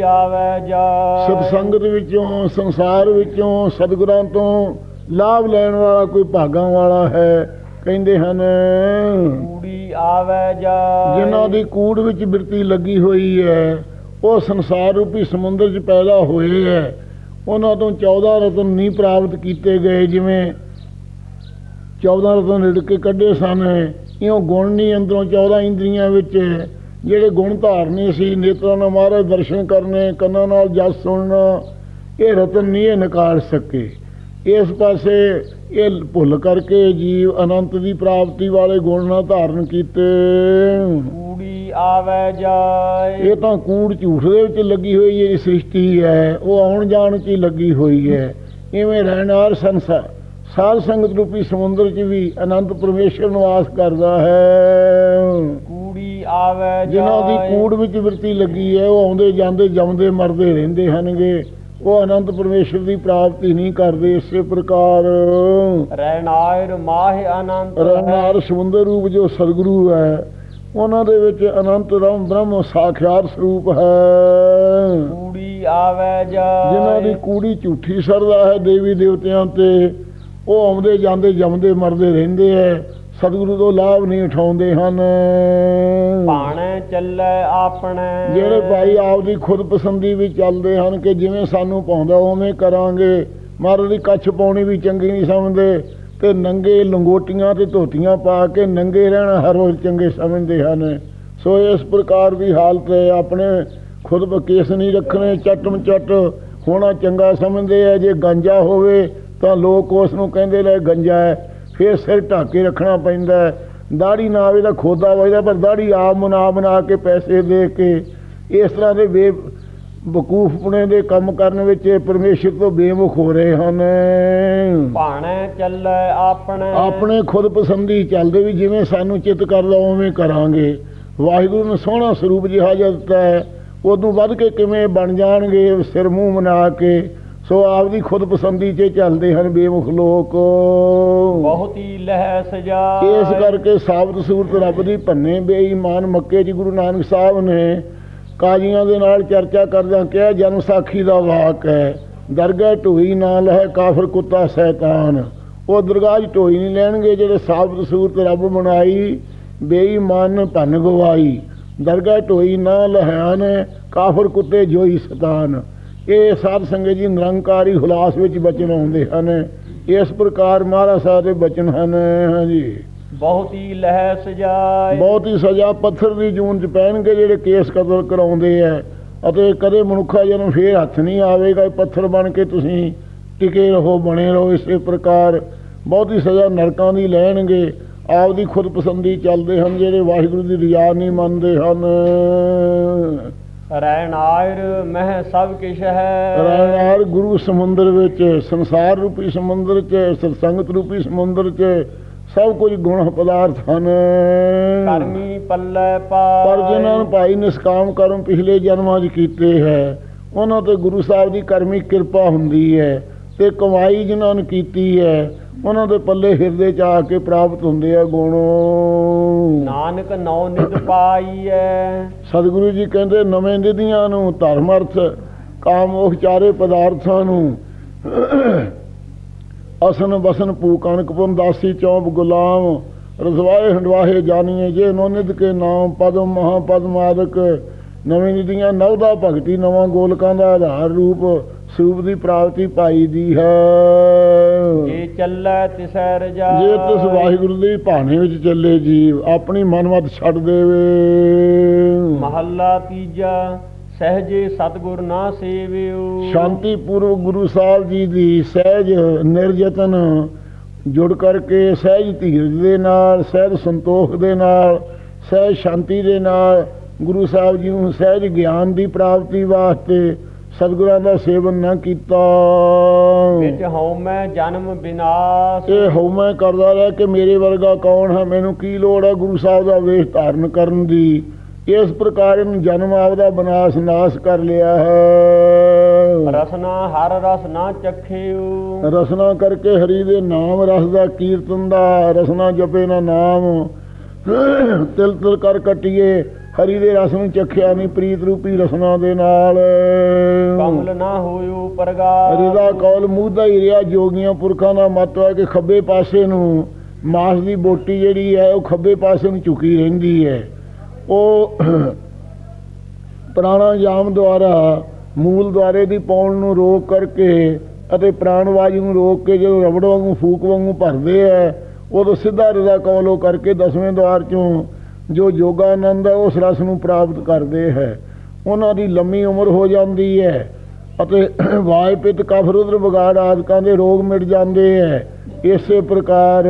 ਆਵੈ ਜਾਏ। ਸਤਸੰਗਤ ਵਿੱਚੋਂ ਸੰਸਾਰ ਵਿੱਚੋਂ ਸਤਿਗੁਰਾਂ ਤੋਂ ਲਾਭ ਲੈਣ ਵਾਲਾ ਕੋਈ ਭਾਗਾਂ ਵਾਲਾ ਹੈ ਕਹਿੰਦੇ ਹਨ। ਕੂੜੀ ਆਵੈ ਜਾਏ। ਜਿਨ੍ਹਾਂ ਦੀ ਕੂੜ ਵਿੱਚ ਬਿਰਤੀ ਲੱਗੀ ਹੋਈ ਹੈ ਉਹ ਸੰਸਾਰ ਰੂਪੀ ਸਮੁੰਦਰ 'ਚ ਪੈਦਾ ਹੋਏ ਹੈ। ਉਹਨਾਂ ਤੋਂ 14 ਰਤਨ ਨਹੀਂ ਪ੍ਰਾਪਤ ਕੀਤੇ ਗਏ ਜਿਵੇਂ 14 ਰਤਨ ਰਿੜ ਕੇ ਕੱਢੇ ਸਨ। ਇਉਂ ਗੁਣ ਨਹੀਂ ਅੰਦਰੋਂ 14 ਇੰਦਰੀਆਂ ਵਿੱਚ ਜਿਹੜੇ ਗੁਣ ਧਾਰਨੇ ਸੀ ਨੇਤਰਾਂ ਨਾਲ ਮਹਾਰਾਜ ਦਰਸ਼ਨ ਕਰਨੇ ਕੰਨਾਂ ਨਾਲ ਜਸ ਸੁਣਨਾ ਇਹ ਰਤਨ ਨਹੀਂ ਇਹ ਨਿਕਾਲ ਸਕੇ। ਇਸ ਪਾਸੇ ਇਹ ਭੁੱਲ ਕਰਕੇ ਜੀਵ ਅਨੰਤ ਦੀ ਪ੍ਰਾਪਤੀ ਵਾਲੇ ਗੁਣ ਨਾ ਧਾਰਨ ਕੀਤੇ। ਕੂੜੀ ਆਵੈ ਜਾਏ। ਇਹ ਤਾਂ ਕੂੜ ਝੂਠ ਦੇ ਵਿੱਚ ਲੱਗੀ ਹੋਈ ਜਿਹੜੀ ਸ੍ਰਿਸ਼ਟੀ ਹੈ ਉਹ ਆਉਣ ਜਾਣ 'ਚ ਲੱਗੀ ਹੋਈ ਹੈ। ਇਵੇਂ ਰਹਿਣਾਰ ਸੰਸਾਰ ਸਾਧ ਸੰਗਤ ਰੂਪੀ ਸਮੁੰਦਰ 'ਚ ਵੀ ਅਨੰਤ ਪਰਮੇਸ਼ਰ ਨਿਵਾਸ ਕਰਦਾ ਹੈ। ਜਿਨ੍ਹਾਂ ਦੀ ਕੂੜ ਵਿੱਚ ਵਰਤੀ ਲੱਗੀ ਹੈ ਉਹ ਆਉਂਦੇ ਜਾਂਦੇ ਜੰਮਦੇ ਮਰਦੇ ਰਹਿੰਦੇ ਹਨਗੇ ਉਹ ਅਨੰਤ ਪਰਮੇਸ਼ਰ ਦੀ ਪ੍ਰਾਪਤੀ ਨਹੀਂ ਕਰਦੇ ਇਸੇ ਪ੍ਰਕਾਰ ਰੈਣਾਇਰ ਮਾਹਿ ਅਨੰਤ ਰਹਿਣਾਰ ਸਮੁੰਦਰ ਰੂਪ ਜੋ ਸਤਿਗੁਰੂ ਹੈ ਉਹਨਾਂ ਦੇ ਵਿੱਚ ਅਨੰਤ ਰਮ ਬ੍ਰਹਮ ਸਾਖਿਆਤ ਸਰੂਪ ਹੈ। ਕੂੜੀ ਆਵੈ ਜਾਏ। ਜਿਨ੍ਹਾਂ ਦੀ ਕੂੜੀ ਝੂਠੀ ਸਰਦਾ ਹੈ ਦੇਵੀ ਦੇਵਤਿਆਂ ਤੇ ਉਹ ਆਉਂਦੇ ਜਾਂਦੇ ਜੰਮਦੇ ਮਰਦੇ ਰਹਿੰਦੇ ਐ ਸਤਿਗੁਰੂ ਤੋਂ ਲਾਭ ਨਹੀਂ ਉਠਾਉਂਦੇ ਹਨ। ਭਾਣੇ ਚੱਲੇ ਆਪਣੇ। ਜਿਹੜੇ ਭਾਈ ਆਪਦੀ ਖੁਦ ਪਸੰਦੀ ਵੀ ਚੱਲਦੇ ਹਨ ਕਿ ਜਿਵੇਂ ਸਾਨੂੰ ਪਾਉਂਦਾ ਉਵੇਂ ਕਰਾਂਗੇ। ਮਹਾਰਾਜ ਦੀ ਕੱਛ ਪਾਉਣੀ ਵੀ ਚੰਗੀ ਨਹੀਂ ਸਮਝਦੇ ਤੇ ਨੰਗੇ ਲੰਗੋਟੀਆਂ ਤੇ ਧੋਤੀਆਂ ਪਾ ਕੇ ਨੰਗੇ ਰਹਿਣਾ ਹਰ ਰੋਜ਼ ਚੰਗੇ ਸਮਝਦੇ ਹਨ। ਸੋ ਇਸ ਪ੍ਰਕਾਰ ਦੀ ਹਾਲਤ ਹੈ। ਆਪਣੇ ਖੁਦ ਬਕੇਸ ਨਹੀਂ ਰੱਖਣੇ ਚੱਟਮ ਚੱਟ ਹੋਣਾ ਚੰਗਾ ਸਮਝਦੇ ਆ ਜੇ ਗੰਜਾ ਹੋਵੇ ਤਾਂ ਲੋਕ ਉਸ ਨੂੰ ਕਹਿੰਦੇ ਲੈ ਗੰਜਾ ਹੈ। ਫਿਰ ਸਿਰ ਢੱਕ ਕੇ ਰੱਖਣਾ ਪੈਂਦਾ ਹੈ। ਦਾੜੀ ਨਾ ਆਵੇ ਤਾਂ ਖੋਦਾ ਵਜਦਾ ਪਰ ਦਾੜੀ ਆਪ ਮਨਾ ਬਣਾ ਕੇ ਪੈਸੇ ਦੇ ਕੇ ਇਸ ਤਰ੍ਹਾਂ ਦੇ ਬੇ ਬਕੂਫਪੁਣੇ ਦੇ ਕੰਮ ਕਰਨ ਵਿੱਚ ਪਰਮੇਸ਼ਰ ਤੋਂ ਬੇਮੁਖ ਹੋ ਰਹੇ ਹਨ। ਭਾਣੇ ਚੱਲੇ ਆਪਣੇ। ਆਪਣੇ ਖੁਦ ਪਸੰਦੀ ਚੱਲਦੇ ਵੀ ਜਿਵੇਂ ਸਾਨੂੰ ਚਿੱਤ ਕਰਦਾ ਉਵੇਂ ਕਰਾਂਗੇ। ਵਾਹਿਗੁਰੂ ਨੇ ਸੋਹਣਾ ਸਰੂਪ ਜਿਹਾ ਜਿਹਾ ਦਿੱਤਾ ਹੈ। ਉਦੋਂ ਵੱਧ ਕੇ ਕਿਵੇਂ ਬਣ ਜਾਣਗੇ ਸਿਰ ਮੂੰਹ ਮਨਾ ਕੇ ਸੋ ਆਪਦੀ ਖੁਦ ਪਸੰਦੀ 'ਚ ਚੱਲਦੇ ਹਨ ਬੇਮੁਖ ਲੋਕ। ਬਹੁਤੀ ਲਹਿ ਸਜਾਏ ਇਸ ਕਰਕੇ ਸਾਬਤ ਸੂਰਤ ਰੱਬ ਦੀ ਭੰਨੇ ਬੇਈਮਾਨ ਮੱਕੇ 'ਚ ਗੁਰੂ ਨਾਨਕ ਸਾਹਿਬ ਨੇ ਕਾਜ਼ੀਆਂ ਦੇ ਨਾਲ ਚਰਚਾ ਕਰਦਿਆਂ ਕਿਹਾ ਜਨਮ ਸਾਖੀ ਦਾ ਵਾਕ ਹੈ। ਦਰਗਾਹ ਢੋਈ ਨਾ ਲਹਿ ਕਾਫਰ ਕੁੱਤਾ ਸ਼ੈਤਾਨ। ਉਹ ਦਰਗਾਹ ਢੋਈ ਨਹੀਂ ਲੈਣਗੇ ਜਿਹੜੇ ਸਾਬਤ ਸੂਰਤ ਰੱਬ ਬਣਾਈ ਬੇਈਮਾਨ ਭੰਨ ਗਵਾਈ। ਦਰਗਾਹ ਢੋਈ ਨਾ ਲਹਿਆਨ ਕਾਫਰ ਕੁੱਤੇ ਜੋਈ ਸ਼ੈਤਾਨ। ਇਹ ਸਾਧ ਸੰਗਤ ਜੀ ਨਿਰੰਕਾਰੀ ਹੁਲਾਸ ਵਿੱਚ ਬਚਨ ਆਉਂਦੇ ਹਨ। ਇਸ ਪ੍ਰਕਾਰ ਮਹਾਰਾਜ ਸਾਹਿਬ ਦੇ ਬਚਨ ਹਨ ਹਾਂਜੀ ਬਹੁਤੀ ਲਹਿ ਸਜਾਏ ਬਹੁਤ ਹੀ ਸਜ਼ਾ ਪੱਥਰ ਦੀ ਜੂਨ ਚ ਪੈਣਗੇ ਜਿਹੜੇ ਕੇਸ ਕਤਲ ਕਰਾਉਂਦੇ ਆ ਅਤੇ ਕਦੇ ਮਨੁੱਖਾ ਜਨਮ ਫੇਰ ਹੱਥ ਨਹੀਂ ਆਵੇਗਾ ਇਹ ਪੱਥਰ ਬਣ ਕੇ ਤੁਸੀਂ ਟਿਕੇ ਰਹੋ ਬਣੇ ਰਹੋ। ਇਸੇ ਪ੍ਰਕਾਰ ਬਹੁਤੀ ਸਜ਼ਾ ਨਰਕਾਂ ਦੀ ਲੈਣਗੇ। ਆਪਦੀ ਖੁਦ ਪਸੰਦੀ ਚੱਲਦੇ ਹਨ ਜਿਹੜੇ ਵਾਹਿਗੁਰੂ ਦੀ ਰਿਆ ਨਹੀਂ ਮੰਨਦੇ ਹਨ। ਰੈਣਾਇਰ ਮਹਿ ਸਭ ਕਿਛ ਹੈ। ਰਾਇਨਾਰ ਗੁਰੂ ਸਮੁੰਦਰ ਵਿੱਚ ਸੰਸਾਰ ਰੂਪੀ ਸਮੁੰਦਰ 'ਚ ਸਤਸੰਗਤ ਰੂਪੀ ਸਮੁੰਦਰ 'ਚ ਸਭ ਕੁਝ ਗੁਣ ਪਦਾਰਥ ਹਨ। ਕਰਮੀ ਪੱਲੇ ਪਾਏ। ਪਰ ਜਿਨ੍ਹਾਂ ਨੂੰ ਭਾਈ ਨਿਸਕਾਮ ਕਰਮ ਪਿਛਲੇ ਜਨਮਾਂ 'ਚ ਕੀਤੇ ਹੈ ਉਹਨਾਂ ਤੇ ਗੁਰੂ ਸਾਹਿਬ ਦੀ ਕਰਮੀ ਕਿਰਪਾ ਹੁੰਦੀ ਹੈ। ਤੇ ਕਮਾਈ ਜਿਨ੍ਹਾਂ ਨੂੰ ਕੀਤੀ ਹੈ ਉਹਨਾਂ ਦੇ ਪੱਲੇ ਹਿਰਦੇ 'ਚ ਆ ਕੇ ਪ੍ਰਾਪਤ ਹੁੰਦੇ ਆ ਗੁਣ। ਨਾਨਕ ਨੌ ਨਿਤ ਪਾਈਐ। ਸਤਿਗੁਰੂ ਜੀ ਕਹਿੰਦੇ ਨਵੇਂ ਨਿਧੀਆਂ ਨੂੰ ਧਰਮ ਅਰਥ ਕਾਮ ਮੋਖ ਚਾਰੇ ਪਦਾਰਥਾਂ ਨੂੰ। ਅਸਨ ਬਸਨ ਪੂ ਕਣਕ ਪੁਨ ਦਾਸੀ ਚੌਂਪ ਗੁਲਾਮ ਰਸਵਾਏ ਹੰਡਵਾਹੇ ਜਾਨੀਏ ਜੇ ਨੋਨਿਤ ਕੇ ਨਾਮ ਪਦਮ ਮਹਾ ਪਦਮ ਆਦਿਕ। ਨਵੀਂ ਨਿਧੀਆਂ ਨਵਦਾ ਭਗਤੀ ਨਵਾਂ ਗੋਲਕਾਂ ਦਾ ਆਧਾਰ ਰੂਪ। ਸਰੂਪ ਦੀ ਪ੍ਰਾਪਤੀ ਪਾਈ ਦੀ ਹੈ। ਜੇ ਚੱਲੈ ਤਿਸੈ ਰਜਾ ਜੇ ਤਿਸ ਵਾਹਿਗੁਰੂ ਦੀ ਭਾਣੇ ਵਿੱਚ ਚੱਲੇ ਜੀਵ ਆਪਣੀ ਮਨਮਤ ਛੱਡ ਦੇਵੇ। ਮਹੱਲਾ ਤੀਜਾ ਸਹਜੇ ਸਤਗੁਰ ਨਾ ਸੇਵਿਓ। ਸ਼ਾਂਤੀ ਪੂਰਵ ਗੁਰੂ ਸਾਹਿਬ ਜੀ ਦੀ ਸਹਿਜ ਨਿਰਜਤਨ ਜੁੜ ਕਰਕੇ ਸਹਿਜ ਧੀਰਜ ਦੇ ਨਾਲ ਸਹਿਜ ਸੰਤੋਖ ਦੇ ਨਾਲ ਸਹਿਜ ਸ਼ਾਂਤੀ ਦੇ ਨਾਲ ਗੁਰੂ ਸਾਹਿਬ ਜੀ ਨੂੰ ਸਹਿਜ ਗਿਆਨ ਦੀ ਪ੍ਰਾਪਤੀ ਵਾਸਤੇ ਸਤਿਗੁਰਾਂ ਦਾ ਸੇਵਨ ਨਾ ਕੀਤਾ। ਵਿੱਚ ਹਉਮੈ ਜਨਮ ਬਿਨਾਸ਼ ਇਹ ਹਉਮੈ ਕਰਦਾ ਰਿਹਾ ਕਿ ਮੇਰੇ ਵਰਗਾ ਕੌਣ ਹੈ? ਮੈਨੂੰ ਕੀ ਲੋੜ ਹੈ ਗੁਰੂ ਸਾਹਿਬ ਦਾ ਵੇਸ਼ ਧਾਰਨ ਕਰਨ ਦੀ? ਇਸ ਪ੍ਰਕਾਰ ਇਹਨੂੰ ਜਨਮ ਆਪਦਾ ਬਨਾਸ ਨਾਸ ਕਰ ਲਿਆ ਹੈ। ਰਸਨਾ ਹਰ ਰਸ ਨਾ ਚਖਿਓ ਰਸਨਾ ਕਰਕੇ ਹਰੀ ਦੇ ਨਾਮ ਰਸ ਦਾ ਕੀਰਤਨ ਦਾ। ਰਸਨਾ ਜਪੇ ਨਾ ਨਾਮ। ਤਿਲ ਤਿਲ ਕਰ ਕਟਿਏ। ਹਰੀ ਦੇ ਰਸ ਨੂੰ ਚਖਿਆ ਨਹੀਂ ਪ੍ਰੀਤ ਰੂਪੀ ਰਸਨਾ ਦੇ ਨਾਲ। ਕਮਲ ਨਾ ਹੋਇਓ ਪ੍ਰਗਾਸ ਹਰੀ ਦਾ ਕੌਲ ਮੂਧਾ ਹੀ ਰਿਹਾ ਜੋਗੀਆਂ ਪੁਰਖਾਂ ਦਾ ਮਤ ਹੈ ਕਿ ਖੱਬੇ ਪਾਸੇ ਨੂੰ ਮਾਸ ਦੀ ਬੋਟੀ ਜਿਹੜੀ ਹੈ ਉਹ ਖੱਬੇ ਪਾਸੇ ਨੂੰ ਝੁਕੀ ਰਹਿੰਦੀ ਹੈ। ਉਹ ਪ੍ਰਾਣਾਯਾਮ ਦੁਆਰਾ ਮੂਲ ਦੁਆਰੇ ਦੀ ਪੌਣ ਨੂੰ ਰੋਕ ਕਰਕੇ ਅਤੇ ਪ੍ਰਾਣ ਵਾਯੂ ਨੂੰ ਰੋਕ ਕੇ ਜਦੋਂ ਰਬੜ ਵਾਂਗੂ ਫੂਕ ਵਾਂਗੂ ਭਰਦੇ ਹੈ ਉਦੋਂ ਸਿੱਧਾ ਰਜ਼ਾ ਕੌਲੋ ਕਰਕੇ ਦਸਵੇਂ ਦੁਆਰ ਚੋਂ ਜੋ ਯੋਗਾਨੰਦ ਹੈ ਉਸ ਰਸ ਨੂੰ ਪ੍ਰਾਪਤ ਕਰਦੇ ਹੈ। ਉਹਨਾਂ ਦੀ ਲੰਮੀ ਉਮਰ ਹੋ ਜਾਂਦੀ ਹੈ ਅਤੇ ਵਾਯ ਪਿੱਤ ਕਫ ਰੁਦਰ ਵਿਗਾੜ ਆਦਿਕਾਂ ਦੇ ਰੋਗ ਮਿਟ ਜਾਂਦੇ ਹੈ। ਇਸੇ ਪ੍ਰਕਾਰ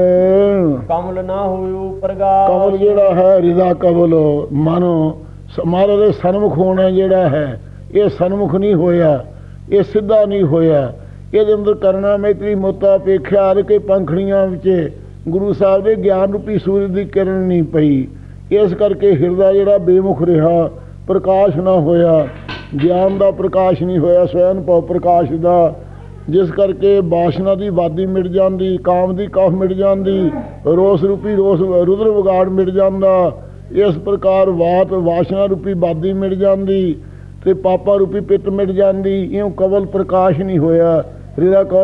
ਕਮਲ ਨਾ ਹੋਇਓ ਪ੍ਰਗਾਸ। ਕਵਲ ਜਿਹੜਾ ਹੈ ਰਿਦਾ ਕਵਲ ਮਨ ਸਮਾਰੇ ਦੇ ਸਨਮੁਖ ਹੋਣਾ ਜਿਹੜਾ ਹੈ ਇਹ ਸਨਮੁਖ ਨਹੀਂ ਹੋਇਆ ਇਹ ਸਿੱਧਾ ਨਹੀਂ ਹੋਇਆ। ਇਹਦੇ ਅੰਦਰ ਕਰਨਾ ਮੈਤਰੀ ਮੋਤਾ ਅਪੇਖਿਆ ਆਦਿ ਕੇ ਪੰਖੜੀਆਂ ਵਿੱਚ ਗੁਰੂ ਸਾਹਿਬ ਦੇ ਗਿਆਨ ਰੂਪੀ ਸੂਰਜ ਦੀ ਕਿਰਨ ਨਹੀਂ ਪਈ। ਇਸ ਕਰਕੇ ਹਿਰਦਾ ਜਿਹੜਾ ਬੇਮੁਖ ਰਿਹਾ, ਪ੍ਰਕਾਸ਼ ਨਾ ਹੋਇਆ, ਗਿਆਨ ਦਾ ਪ੍ਰਕਾਸ਼ ਨਹੀਂ ਹੋਇਆ, ਸਵੈਨ ਭਵ ਪ੍ਰਕਾਸ਼ ਦਾ, ਜਿਸ ਕਰਕੇ ਬਾਸ਼ਨਾ ਦੀ ਵਾਦੀ ਮਿਟ ਜਾਂਦੀ, ਕਾਮ ਦੀ ਕਫ ਮਿਟ ਜਾਂਦੀ, ਰੋਸ ਰੂਪੀ ਰੋਸ, ਰੁਦਰ ਵਿਗਾੜ ਮਿਟ ਜਾਂਦਾ, ਇਸ ਪ੍ਰਕਾਰ ਵਾਤ ਵਾਸ਼ਨਾ ਰੂਪੀ ਬਾਦੀ ਮਿਟ ਜਾਂਦੀ ਤੇ ਪਾਪਾ ਰੂਪੀ ਪਿੱਤ ਮਿਟ ਜਾਂਦੀ, ਇਉਂ ਕਵਲ ਪ੍ਰਕਾਸ਼ ਨਹੀਂ ਹੋਇਆ।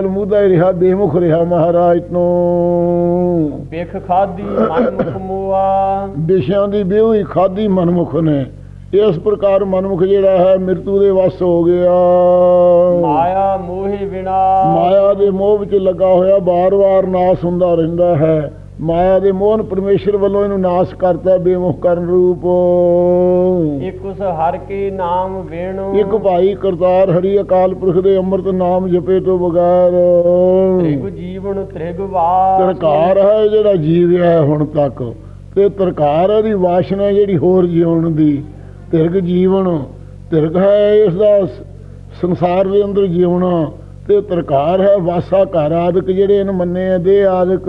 ਮੂਦਾ ਹੀ ਰਿਹਾ ਬੇਮੁਖ ਰਿਹਾ ਮਹਾਰਾਜ ਤੋਂ। ਬਿਖ ਖਾਦੀ ਮਨ ਮੁਖ ਮੁਆ। ਵਿਸ਼ਿਆਂ ਦੀ ਵਿਉਹੀ ਖਾਦੀ ਮਨਮੁਖ ਨੇ। ਇਸ ਪ੍ਰਕਾਰ ਮਨਮੁਖ ਜਿਹੜਾ ਹੈ ਮਿਰਤੂ ਦੇ ਵਸ ਹੋ ਗਿਆ। ਮਾਇਆ ਮੋਹਿ ਬਿਨਾ। ਮਾਇਆ ਦੇ ਮੋਹ ਵਿੱਚ ਲੱਗਾ ਹੋਇਆ ਬਾਰ-ਬਾਰ ਨਾਸ ਹੁੰਦਾ ਰਹਿੰਦਾ ਹੈ। ਮਾਇਆ ਦੇ ਮੋਹਨ ਪਰਮੇਸ਼ਰ ਵੱਲੋਂ ਇਹਨੂੰ ਨਾਸ ਕਰਤਾ ਬੇਮੁਖ ਕਰਨ ਰੂਪ। ਇਕ ਉਸ ਹਰ ਕੇ ਨਾਮ ਵੇਣੋ। ਇੱਕ ਭਾਈ ਕਰਤਾਰ ਹਰੀ ਅਕਾਲ ਪੁਰਖ ਦੇ ਅੰਮ੍ਰਿਤ ਨਾਮ ਜਪੇ ਤੋਂ ਬਗੈਰ। ਤ੍ਰਿਗ ਜੀਵਨ ਤ੍ਰਿਗ ਵਾਸ। ਤਰਕਾਰ ਹੈ ਜਿਹੜਾ ਜੀਵਿਆ ਹੈ ਹੁਣ ਤੱਕ। ਤੇ ਤਰਕਾਰ ਹੈ ਦੀ ਵਾਸ਼ਨਾ ਜਿਹੜੀ ਹੋਰ ਜਿਉਣ ਦੀ। ਤਿਰਗ ਜੀਵਨ ਤਿਰਗ ਹੈ ਇਸ ਦਾ ਸੰਸਾਰ ਦੇ ਅੰਦਰ ਜਿਉਣਾ ਤੇ ਤਰਕਾਰ ਹੈ ਵਾਸਾ ਘਰ ਆਦਿਕ ਜਿਹੜੇ ਇਹਨ ਮੰਨੇ ਆ ਦੇ ਆਦਿਕ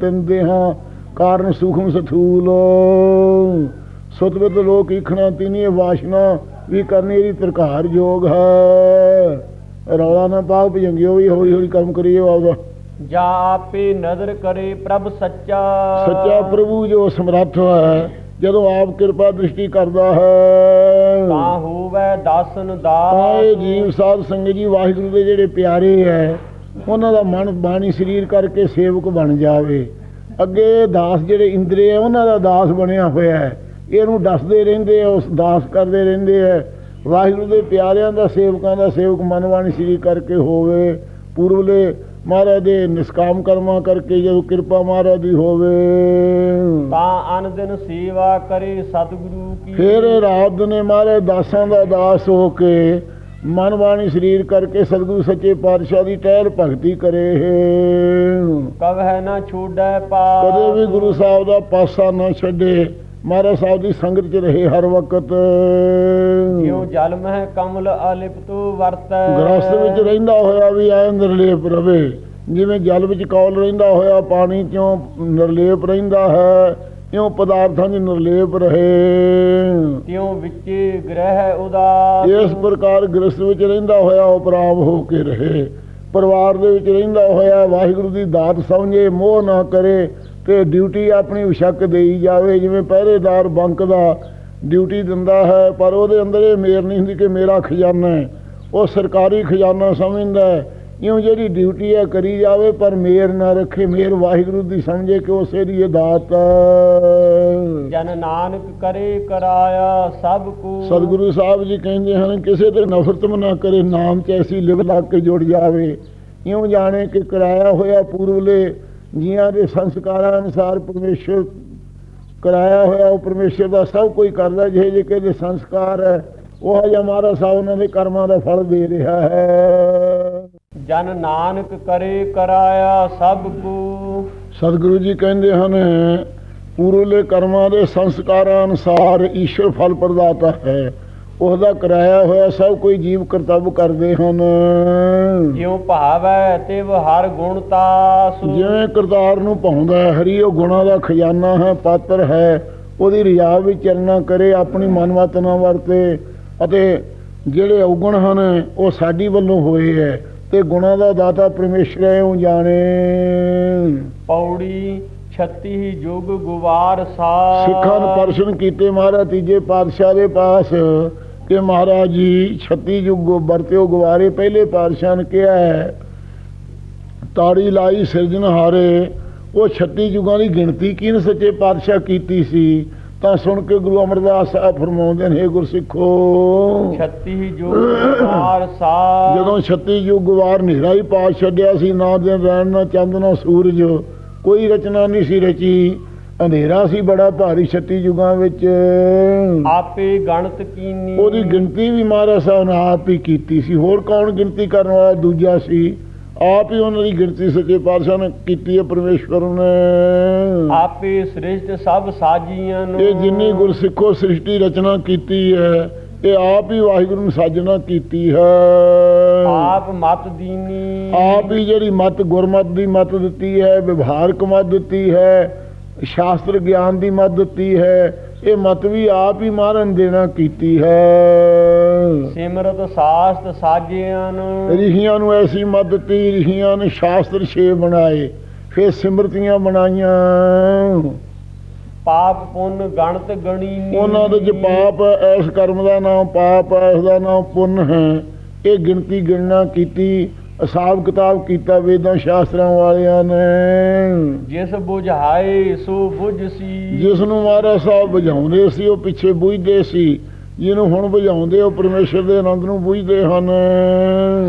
ਤਿੰਨ ਦੇਹਾਂ ਕਾਰਨ ਸੂਖਮ ਸਥੂਲ। ਸੁਤਵਿਤ ਲੋਕ ਇਖਣਾ ਤਿਨੀ ਵਾਸ਼ਨਾ ਵੀ ਕਰਨੀ ਇਹਦੀ ਤਰਕਾਰ ਯੋਗ ਹੈ। ਰੌਲਾ ਨਾ ਪਾਓ ਭਜੰਗਿਓ ਵੀ ਹੌਲੀ ਹੌਲੀ ਕੰਮ ਕਰੀਏ ਆਪਦਾ ਜਾ ਆਪੇ ਨਜ਼ਰ ਕਰੇ ਪ੍ਰਭ ਸੱਚਾ। ਸੱਚਾ ਪ੍ਰਭੂ ਜੋ ਸਮਰੱਥ ਹੈ ਜਦੋਂ ਆਪ ਕਿਰਪਾ ਦ੍ਰਿਸ਼ਟੀ ਕਰਦਾ ਹੈ। ਤਾਂ ਹੋਵੇ ਦਾਸਨ ਦਾਸ। ਆਏ ਜੀਵ ਸਾਧ ਸੰਗਤ ਜੀ ਵਾਹਿਗੁਰੂ ਦੇ ਜਿਹੜੇ ਪਿਆਰੇ ਹੈ ਉਹਨਾਂ ਦਾ ਮਨ ਬਾਣੀ ਸਰੀਰ ਕਰਕੇ ਸੇਵਕ ਬਣ ਜਾਵੇ। ਅੱਗੇ ਦਾਸ ਜਿਹੜੇ ਇੰਦਰੀ ਹੈ ਉਹਨਾਂ ਦਾ ਦਾਸ ਬਣਿਆ ਹੋਇਆ ਹੈ ਇਹਨੂੰ ਦੱਸਦੇ ਰਹਿੰਦੇ ਆ ਉਸ ਦਾਸ ਕਰਦੇ ਰਹਿੰਦੇ ਆ ਵਾਹਿਗੁਰੂ ਦੇ ਪਿਆਰਿਆਂ ਦਾ ਸੇਵਕਾਂ ਦਾ ਸੇਵਕ ਮਨ ਬਾਣੀ ਸਰੀਰ ਕਰਕੇ ਹੋਵੇ। ਪੂਰਵਲੇ ਮਹਾਰਾਜ ਦੇ ਨਿਸਕਾਮ ਕਰਮਾਂ ਕਰਕੇ ਜਦੋਂ ਕਿਰਪਾ ਮਹਾਰਾਜ ਦੀ ਹੋਵੇ। ਤਾਂ ਅਨ ਦਿਨ ਸੇਵਾ ਕਰੇ ਸਤਿਗੁਰੂ ਕੀ। ਫਿਰ ਰਾਤ ਦਿਨੇ ਮਹਾਰਾਜ ਦਾਸਾਂ ਦਾ ਦਾਸ ਹੋ ਕੇ ਮਨ ਬਾਣੀ ਸਰੀਰ ਕਰਕੇ ਸਤਿਗੁਰੂ ਸੱਚੇ ਪਾਤਸ਼ਾਹ ਦੀ ਟਹਿਲ ਭਗਤੀ ਕਰੇ। ਕਵਹਿ ਨਾ ਛੋੜੈ ਪਾਸ ਕਦੇ ਵੀ ਗੁਰੂ ਸਾਹਿਬ ਦਾ ਪਾਸਾ ਨਾ ਛੱਡੇ। ਮਹਾਰਾਜ ਸਾਹਿਬ ਦੀ ਸੰਗਤ 'ਚ ਰਹੇ ਹਰ ਵਕਤ। ਜਿਉ ਜਲ ਮਹਿ ਕਮਲ ਅਲਿਪਤੁ ਵਰਤੈ। ਗ੍ਰਸਤ ਵਿੱਚ ਰਹਿੰਦਾ ਹੋਇਆ ਵੀ ਐ ਨਿਰਲੇਪ ਰਵੇ। ਜਿਵੇਂ ਜਲ ਵਿੱਚ ਕੌਲ ਰਹਿੰਦਾ ਹੋਇਆ ਪਾਣੀ 'ਚੋਂ ਨਿਰਲੇਪ ਰਹਿੰਦਾ ਹੈ ਇਉਂ ਪਦਾਰਥਾਂ 'ਚ ਨਿਰਲੇਪ ਰਹੇ। ਤਿਉ ਵਿੱਚ ਗ੍ਰਹਿ ਉਦਾਸ। ਇਸ ਪ੍ਰਕਾਰ ਗ੍ਰਸਤ ਵਿੱਚ ਰਹਿੰਦਾ ਹੋਇਆ ਉਪਰਾਮ ਹੋ ਕੇ ਰਹੇ। ਪਰਿਵਾਰ ਦੇ ਵਿੱਚ ਰਹਿੰਦਾ ਹੋਇਆ ਵਾਹਿਗੁਰੂ ਦੀ ਦਾਤ ਸਮਝੇ ਮੋਹ ਨਾ ਕਰੇ। ਤੇ ਡਿਊਟੀ ਆਪਣੀ ਵਿਸ਼ੱਕ ਦੇਈ ਜਾਵੇ ਜਿਵੇਂ ਪਹਿਰੇਦਾਰ ਬੰਕ ਦਾ ਡਿਊਟੀ ਦਿੰਦਾ ਹੈ ਪਰ ਉਹਦੇ ਅੰਦਰ ਇਹ ਮੇਰ ਨਹੀਂ ਹੁੰਦੀ ਕਿ ਮੇਰਾ ਖਜ਼ਾਨਾ ਹੈ। ਉਹ ਸਰਕਾਰੀ ਖਜ਼ਾਨਾ ਸਮਝਦਾ ਹੈ। ਇਉਂ ਜਿਹੜੀ ਡਿਊਟੀ ਹੈ ਕਰੀ ਜਾਵੇ ਪਰ ਮੇਰ ਨਾ ਰੱਖੇ। ਮੇਰ ਵਾਹਿਗੁਰੂ ਦੀ ਸਮਝੇ ਕਿ ਉਸੇ ਦੀ ਇਹ ਦਾਤ ਜਨ ਨਾਨਕ ਕਰੇ ਕਰਾਇਆ ਸਭ ਕੋ। ਸਤਿਗੁਰੂ ਸਾਹਿਬ ਜੀ ਕਹਿੰਦੇ ਹਨ ਕਿਸੇ ਤੇ ਨਫ਼ਰਤ ਨਾ ਕਰੇ ਨਾਮ ਚ ਐਸੀ ਲਿਵ ਲੱਗ ਕੇ ਜੁੜ ਜਾਵੇ। ਇਉਂ ਜਾਣੇ ਕਿ ਕਰਾਇਆ ਹੋਇਆ ਪੂਰਵਲੇ ਜੀਆਂ ਦੇ ਸੰਸਕਾਰਾਂ ਅਨੁਸਾਰ ਪਰਮੇਸ਼ਰ ਕਰਾਇਆ ਹੋਇਆ ਉਹ ਪਰਮੇਸ਼ਰ ਦਾ ਸਭ ਕੋਈ ਕਰਦਾ ਜਿਹੇ ਜਿਹੇ ਕਿ ਦੇ ਸੰਸਕਾਰ ਹੈ ਉਹ ਜਿਹਾ ਮਹਾਰਾਜ ਸਾਹਿਬ ਉਹਨਾਂ ਦੇ ਕਰਮਾਂ ਦਾ ਫਲ ਦੇ ਰਿਹਾ ਹੈ। ਜਨ ਨਾਨਕ ਕਰੇ ਕਰਾਇਆ ਸਭ ਕੋ। ਸਤਿਗੁਰੂ ਜੀ ਕਹਿੰਦੇ ਹਨ ਪੂਰਵਲੇ ਕਰਮਾਂ ਦੇ ਸੰਸਕਾਰਾਂ ਅਨੁਸਾਰ ਈਸ਼ਵਰ ਫਲ ਪ੍ਰਦਾਤਾ ਹੈ। ਉਹਦਾ ਕਰਾਇਆ ਹੋਇਆ ਸਭ ਕੋਈ ਜੀਵ ਕਰਤੱਵ ਕਰਦੇ ਹਨ। ਜਿਉ ਭਾਵੈ ਤਿਵ ਹਰ ਗੁਣ ਤਾਸੁ ਜਿਵੇਂ ਕਰਤਾਰ ਨੂੰ ਪਾਉਂਦਾ ਹੈ ਹਰੀ ਉਹ ਗੁਣਾ ਦਾ ਖਜ਼ਾਨਾ ਹੈ ਪਾਤਰ ਹੈ। ਉਹਦੀ ਰਿਆ ਵਿੱਚ ਚਰਨਾ ਕਰੇ ਆਪਣੀ ਮਨਮਤ ਨਾ ਵਰਤੇ ਅਤੇ ਜਿਹੜੇ ਔਗਣ ਹਨ ਉਹ ਸਾਡੀ ਵੱਲੋਂ ਹੋਏ ਹੈ ਤੇ ਗੁਣਾ ਦਾ ਦਾਤਾ ਪਰਮੇਸ਼ਰ ਹੈ ਉਹ ਜਾਣੇ। ਪੌੜੀ 36 ਯੁਗ ਗੁਵਾਰ ਸਾਰ। ਸਿੱਖਾਂ ਨੂੰ ਪ੍ਰਸ਼ਨ ਕੀਤੇ ਮਹਾਰਾਜ ਤੀਜੇ ਪਾਤਸ਼ਾਹ ਦੇ ਪਾਸ। ਕਿ ਮਹਾਰਾਜ ਜੀ 36 ਯੁੱਗ ਵਰਤਿਓ ਗਵਾਰੇ ਪਹਿਲੇ ਪਾਤਸ਼ਾਹ ਨੇ ਕਿਹਾ ਹੈ ਤਾੜੀ ਲਾਈ ਸਿਰਜਣਹਾਰੇ ਉਹ 36 ਯੁਗਾਂ ਦੀ ਗਿਣਤੀ ਕਿਨ ਸੱਚੇ ਪਾਤਸ਼ਾਹ ਕੀਤੀ ਸੀ? ਤਾਂ ਸੁਣ ਕੇ ਗੁਰੂ ਅਮਰਦਾਸ ਸਾਹਿਬ ਫਰਮਾਉਂਦੇ ਨੇ "ਹੇ ਗੁਰਸਿੱਖੋ। 36 ਯੁਗ ਗੁਵਾਰ ਸਾਰ। ਜਦੋਂ 36 ਯੁੱਗ ਗਵਾਰ ਹਨੇਰਾ ਹੀ ਪਾ ਛੱਡਿਆ ਸੀ ਨਾ ਦਿਨ ਰਹਿਣ ਨਾ ਚੰਦ ਨਾ ਸੂਰਜ ਕੋਈ ਰਚਨਾ ਨਹੀਂ ਸੀ ਰਚੀ। ਹਨੇਰਾ ਸੀ ਬੜਾ ਭਾਰੀ 36 ਯੁਗਾਂ ਵਿੱਚ। ਆਪੇ ਗਣਤ ਕੀਨੀ। ਉਹਦੀ ਗਿਣਤੀ ਵੀ ਮਹਾਰਾਜ ਸਾਹਿਬ ਨੇ ਆਪ ਹੀ ਕੀਤੀ ਸੀ। ਹੋਰ ਕੌਣ ਗਿਣਤੀ ਕਰਨ ਵਾਲਾ ਦੂਜਾ ਸੀ? ਆਪ ਹੀ ਉਹਨਾਂ ਦੀ ਗਿਣਤੀ ਸੱਚੇ ਪਾਤਸ਼ਾਹ ਨੇ ਕੀਤੀ ਹੈ ਪਰਮੇਸ਼ਵਰ ਨੇ। ਆਪੇ ਸ੍ਰਿਸ਼ਟ ਸਭ ਸਾਜੀਆਂ ਨੂੰ। ਇਹ ਜਿੰਨੀ ਗੁਰਸਿੱਖੋ ਸ੍ਰਿਸ਼ਟੀ ਰਚਨਾ ਕੀਤੀ ਹੈ ਇਹ ਆਪ ਹੀ ਵਾਹਿਗੁਰੂ ਨੇ ਸਾਜਣਾ ਕੀਤੀ ਹੈ। ਆਪ ਮਤ ਦੀਨੀ। ਆਪ ਹੀ ਜਿਹੜੀ ਮਤ ਗੁਰਮਤ ਦੀ ਮਤ ਦਿੱਤੀ ਹੈ ਵਿਵਹਾਰਕ ਮਤ ਦਿੱਤੀ ਹੈ ਸ਼ਾਸਤਰ ਗਿਆਨ ਦੀ ਮਤ ਦਿੱਤੀ ਹੈ ਇਹ ਮਤ ਵੀ ਆਪ ਹੀ ਮਹਾਰਾਜ ਨੇ ਦੇਣਾ ਕੀਤੀ ਹੈ। ਸਿਮਰਤ ਸਾਸਤ ਸਾਜਿਆਂ ਨੂੰ ਰਿਸ਼ੀਆਂ ਨੂੰ ਐਸੀ ਮਤ ਦਿੱਤੀ ਰਿਸ਼ੀਆਂ ਨੇ ਸ਼ਾਸਤਰ ਛੇ ਬਣਾਏ ਫਿਰ ਸਿਮਰਤੀਆਂ ਬਣਾਈਆਂ। ਪਾਪ ਪੁੰਨ ਗਣਤ ਗਣੀਨੀ ਉਹਨਾਂ ਦੇ ਚ ਪਾਪ ਇਸ ਕਰਮ ਦਾ ਨਾਮ ਪਾਪ ਹੈ ਇਸ ਦਾ ਨਾਮ ਪੁੰਨ ਹੈ। ਇਹ ਗਿਣਤੀ ਗਿਣਨਾ ਕੀਤੀ ਹਿਸਾਬ ਕਿਤਾਬ ਕੀਤਾ ਵੇਦਾਂ ਸ਼ਾਸਤਰਾਂ ਵਾਲਿਆਂ ਨੇ। ਜਿਸ 부ਝਾਏ ਸੋ 부ਝਸੀ ਜਿਸ ਨੂੰ ਮਹਾਰਾਜ ਸਾਹਿਬ ਬੁਝਾਉਂਦੇ ਸੀ ਉਹ ਪਿੱਛੇ ਬੁਝਦੇ ਸੀ। ਜਿਹਨੂੰ ਹੁਣ ਬੁਝਾਉਂਦੇ ਉਹ ਪਰਮੇਸ਼ਰ ਦੇ ਆਨੰਦ ਨੂੰ ਬੁਝਦੇ ਹਨ।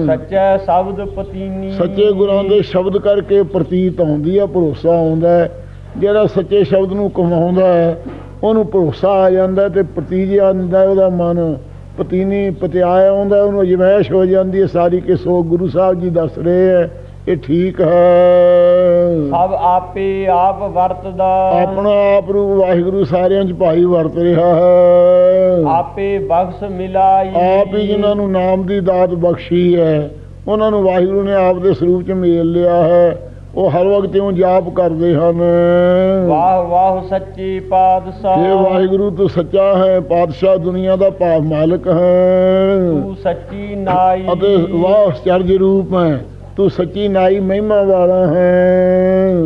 ਸੱਚੈ ਸ਼ਬਦ ਪਤੀਨੀ। ਸੱਚੇ ਗੁਰਾਂ ਦੇ ਸ਼ਬਦ ਕਰਕੇ ਪ੍ਰਤੀਤ ਆਉਂਦੀ ਆ ਭਰੋਸਾ ਆਉਂਦਾ ਹੈ। ਜਿਹੜਾ ਸੱਚੇ ਸ਼ਬਦ ਨੂੰ ਕਮਾਉਂਦਾ ਹੈ ਉਹਨੂੰ ਭਰੋਸਾ ਆ ਜਾਂਦਾ ਤੇ ਪ੍ਰਤੀਜ ਆਉਂਦਾ ਉਹਦਾ ਮਨ। ਪਤੀਨੀ ਪਤਿਆਇਆ ਆਉਂਦਾ ਉਹਨੂੰ ਅਜਮੈਸ਼ ਹੋ ਜਾਂਦੀ ਹੈ ਸਾਰੀ ਕਿ ਸੋ ਗੁਰੂ ਸਾਹਿਬ ਜੀ ਦੱਸ ਰਹੇ ਹੈ ਇਹ ਠੀਕ ਹੈ। ਸਭ ਆਪੇ ਆਪ ਵਰਤਦਾ। ਆਪਣਾ ਆਪ ਨੂੰ ਵਾਹਿਗੁਰੂ ਸਾਰਿਆਂ 'ਚ ਭਾਈ ਵਰਤ ਰਿਹਾ ਹੈ। ਆਪੇ ਬਖਸ਼ ਮਿਲਾਈ। ਆਪ ਹੀ ਜਿਨ੍ਹਾਂ ਨੂੰ ਨਾਮ ਦੀ ਦਾਤ ਬਖਸ਼ੀ ਹੈ ਉਹਨਾਂ ਨੂੰ ਵਾਹਿਗੁਰੂ ਨੇ ਆਪ ਦੇ ਸਰੂਪ 'ਚ ਮੇਲ ਲਿਆ ਹੈ। ਉਹ ਹਰ ਵਕਤ ਇਉਂ ਜਾਪ ਕਰਦੇ ਹਨ। ਵਾਹ ਵਾਹ ਸੱਚੇ ਪਾਤਸ਼ਾਹ। ਇਹ ਵਾਹਿਗੁਰੂ ਤੂੰ ਸੱਚਾ ਹੈ ਪਾਤਸ਼ਾਹ ਦੁਨੀਆ ਦਾ ਪਾਪ ਮਾਲਕ ਹੈ। ਤੂੰ ਸੱਚੀ ਨਾਈ। ਅਤੇ ਵਾਹ ਚਰਜ ਰੂਪ ਹੈ ਤੂੰ ਸੱਚੀ ਨਾਈ ਮਹਿਮਾ ਵਾਲਾ ਹੈ।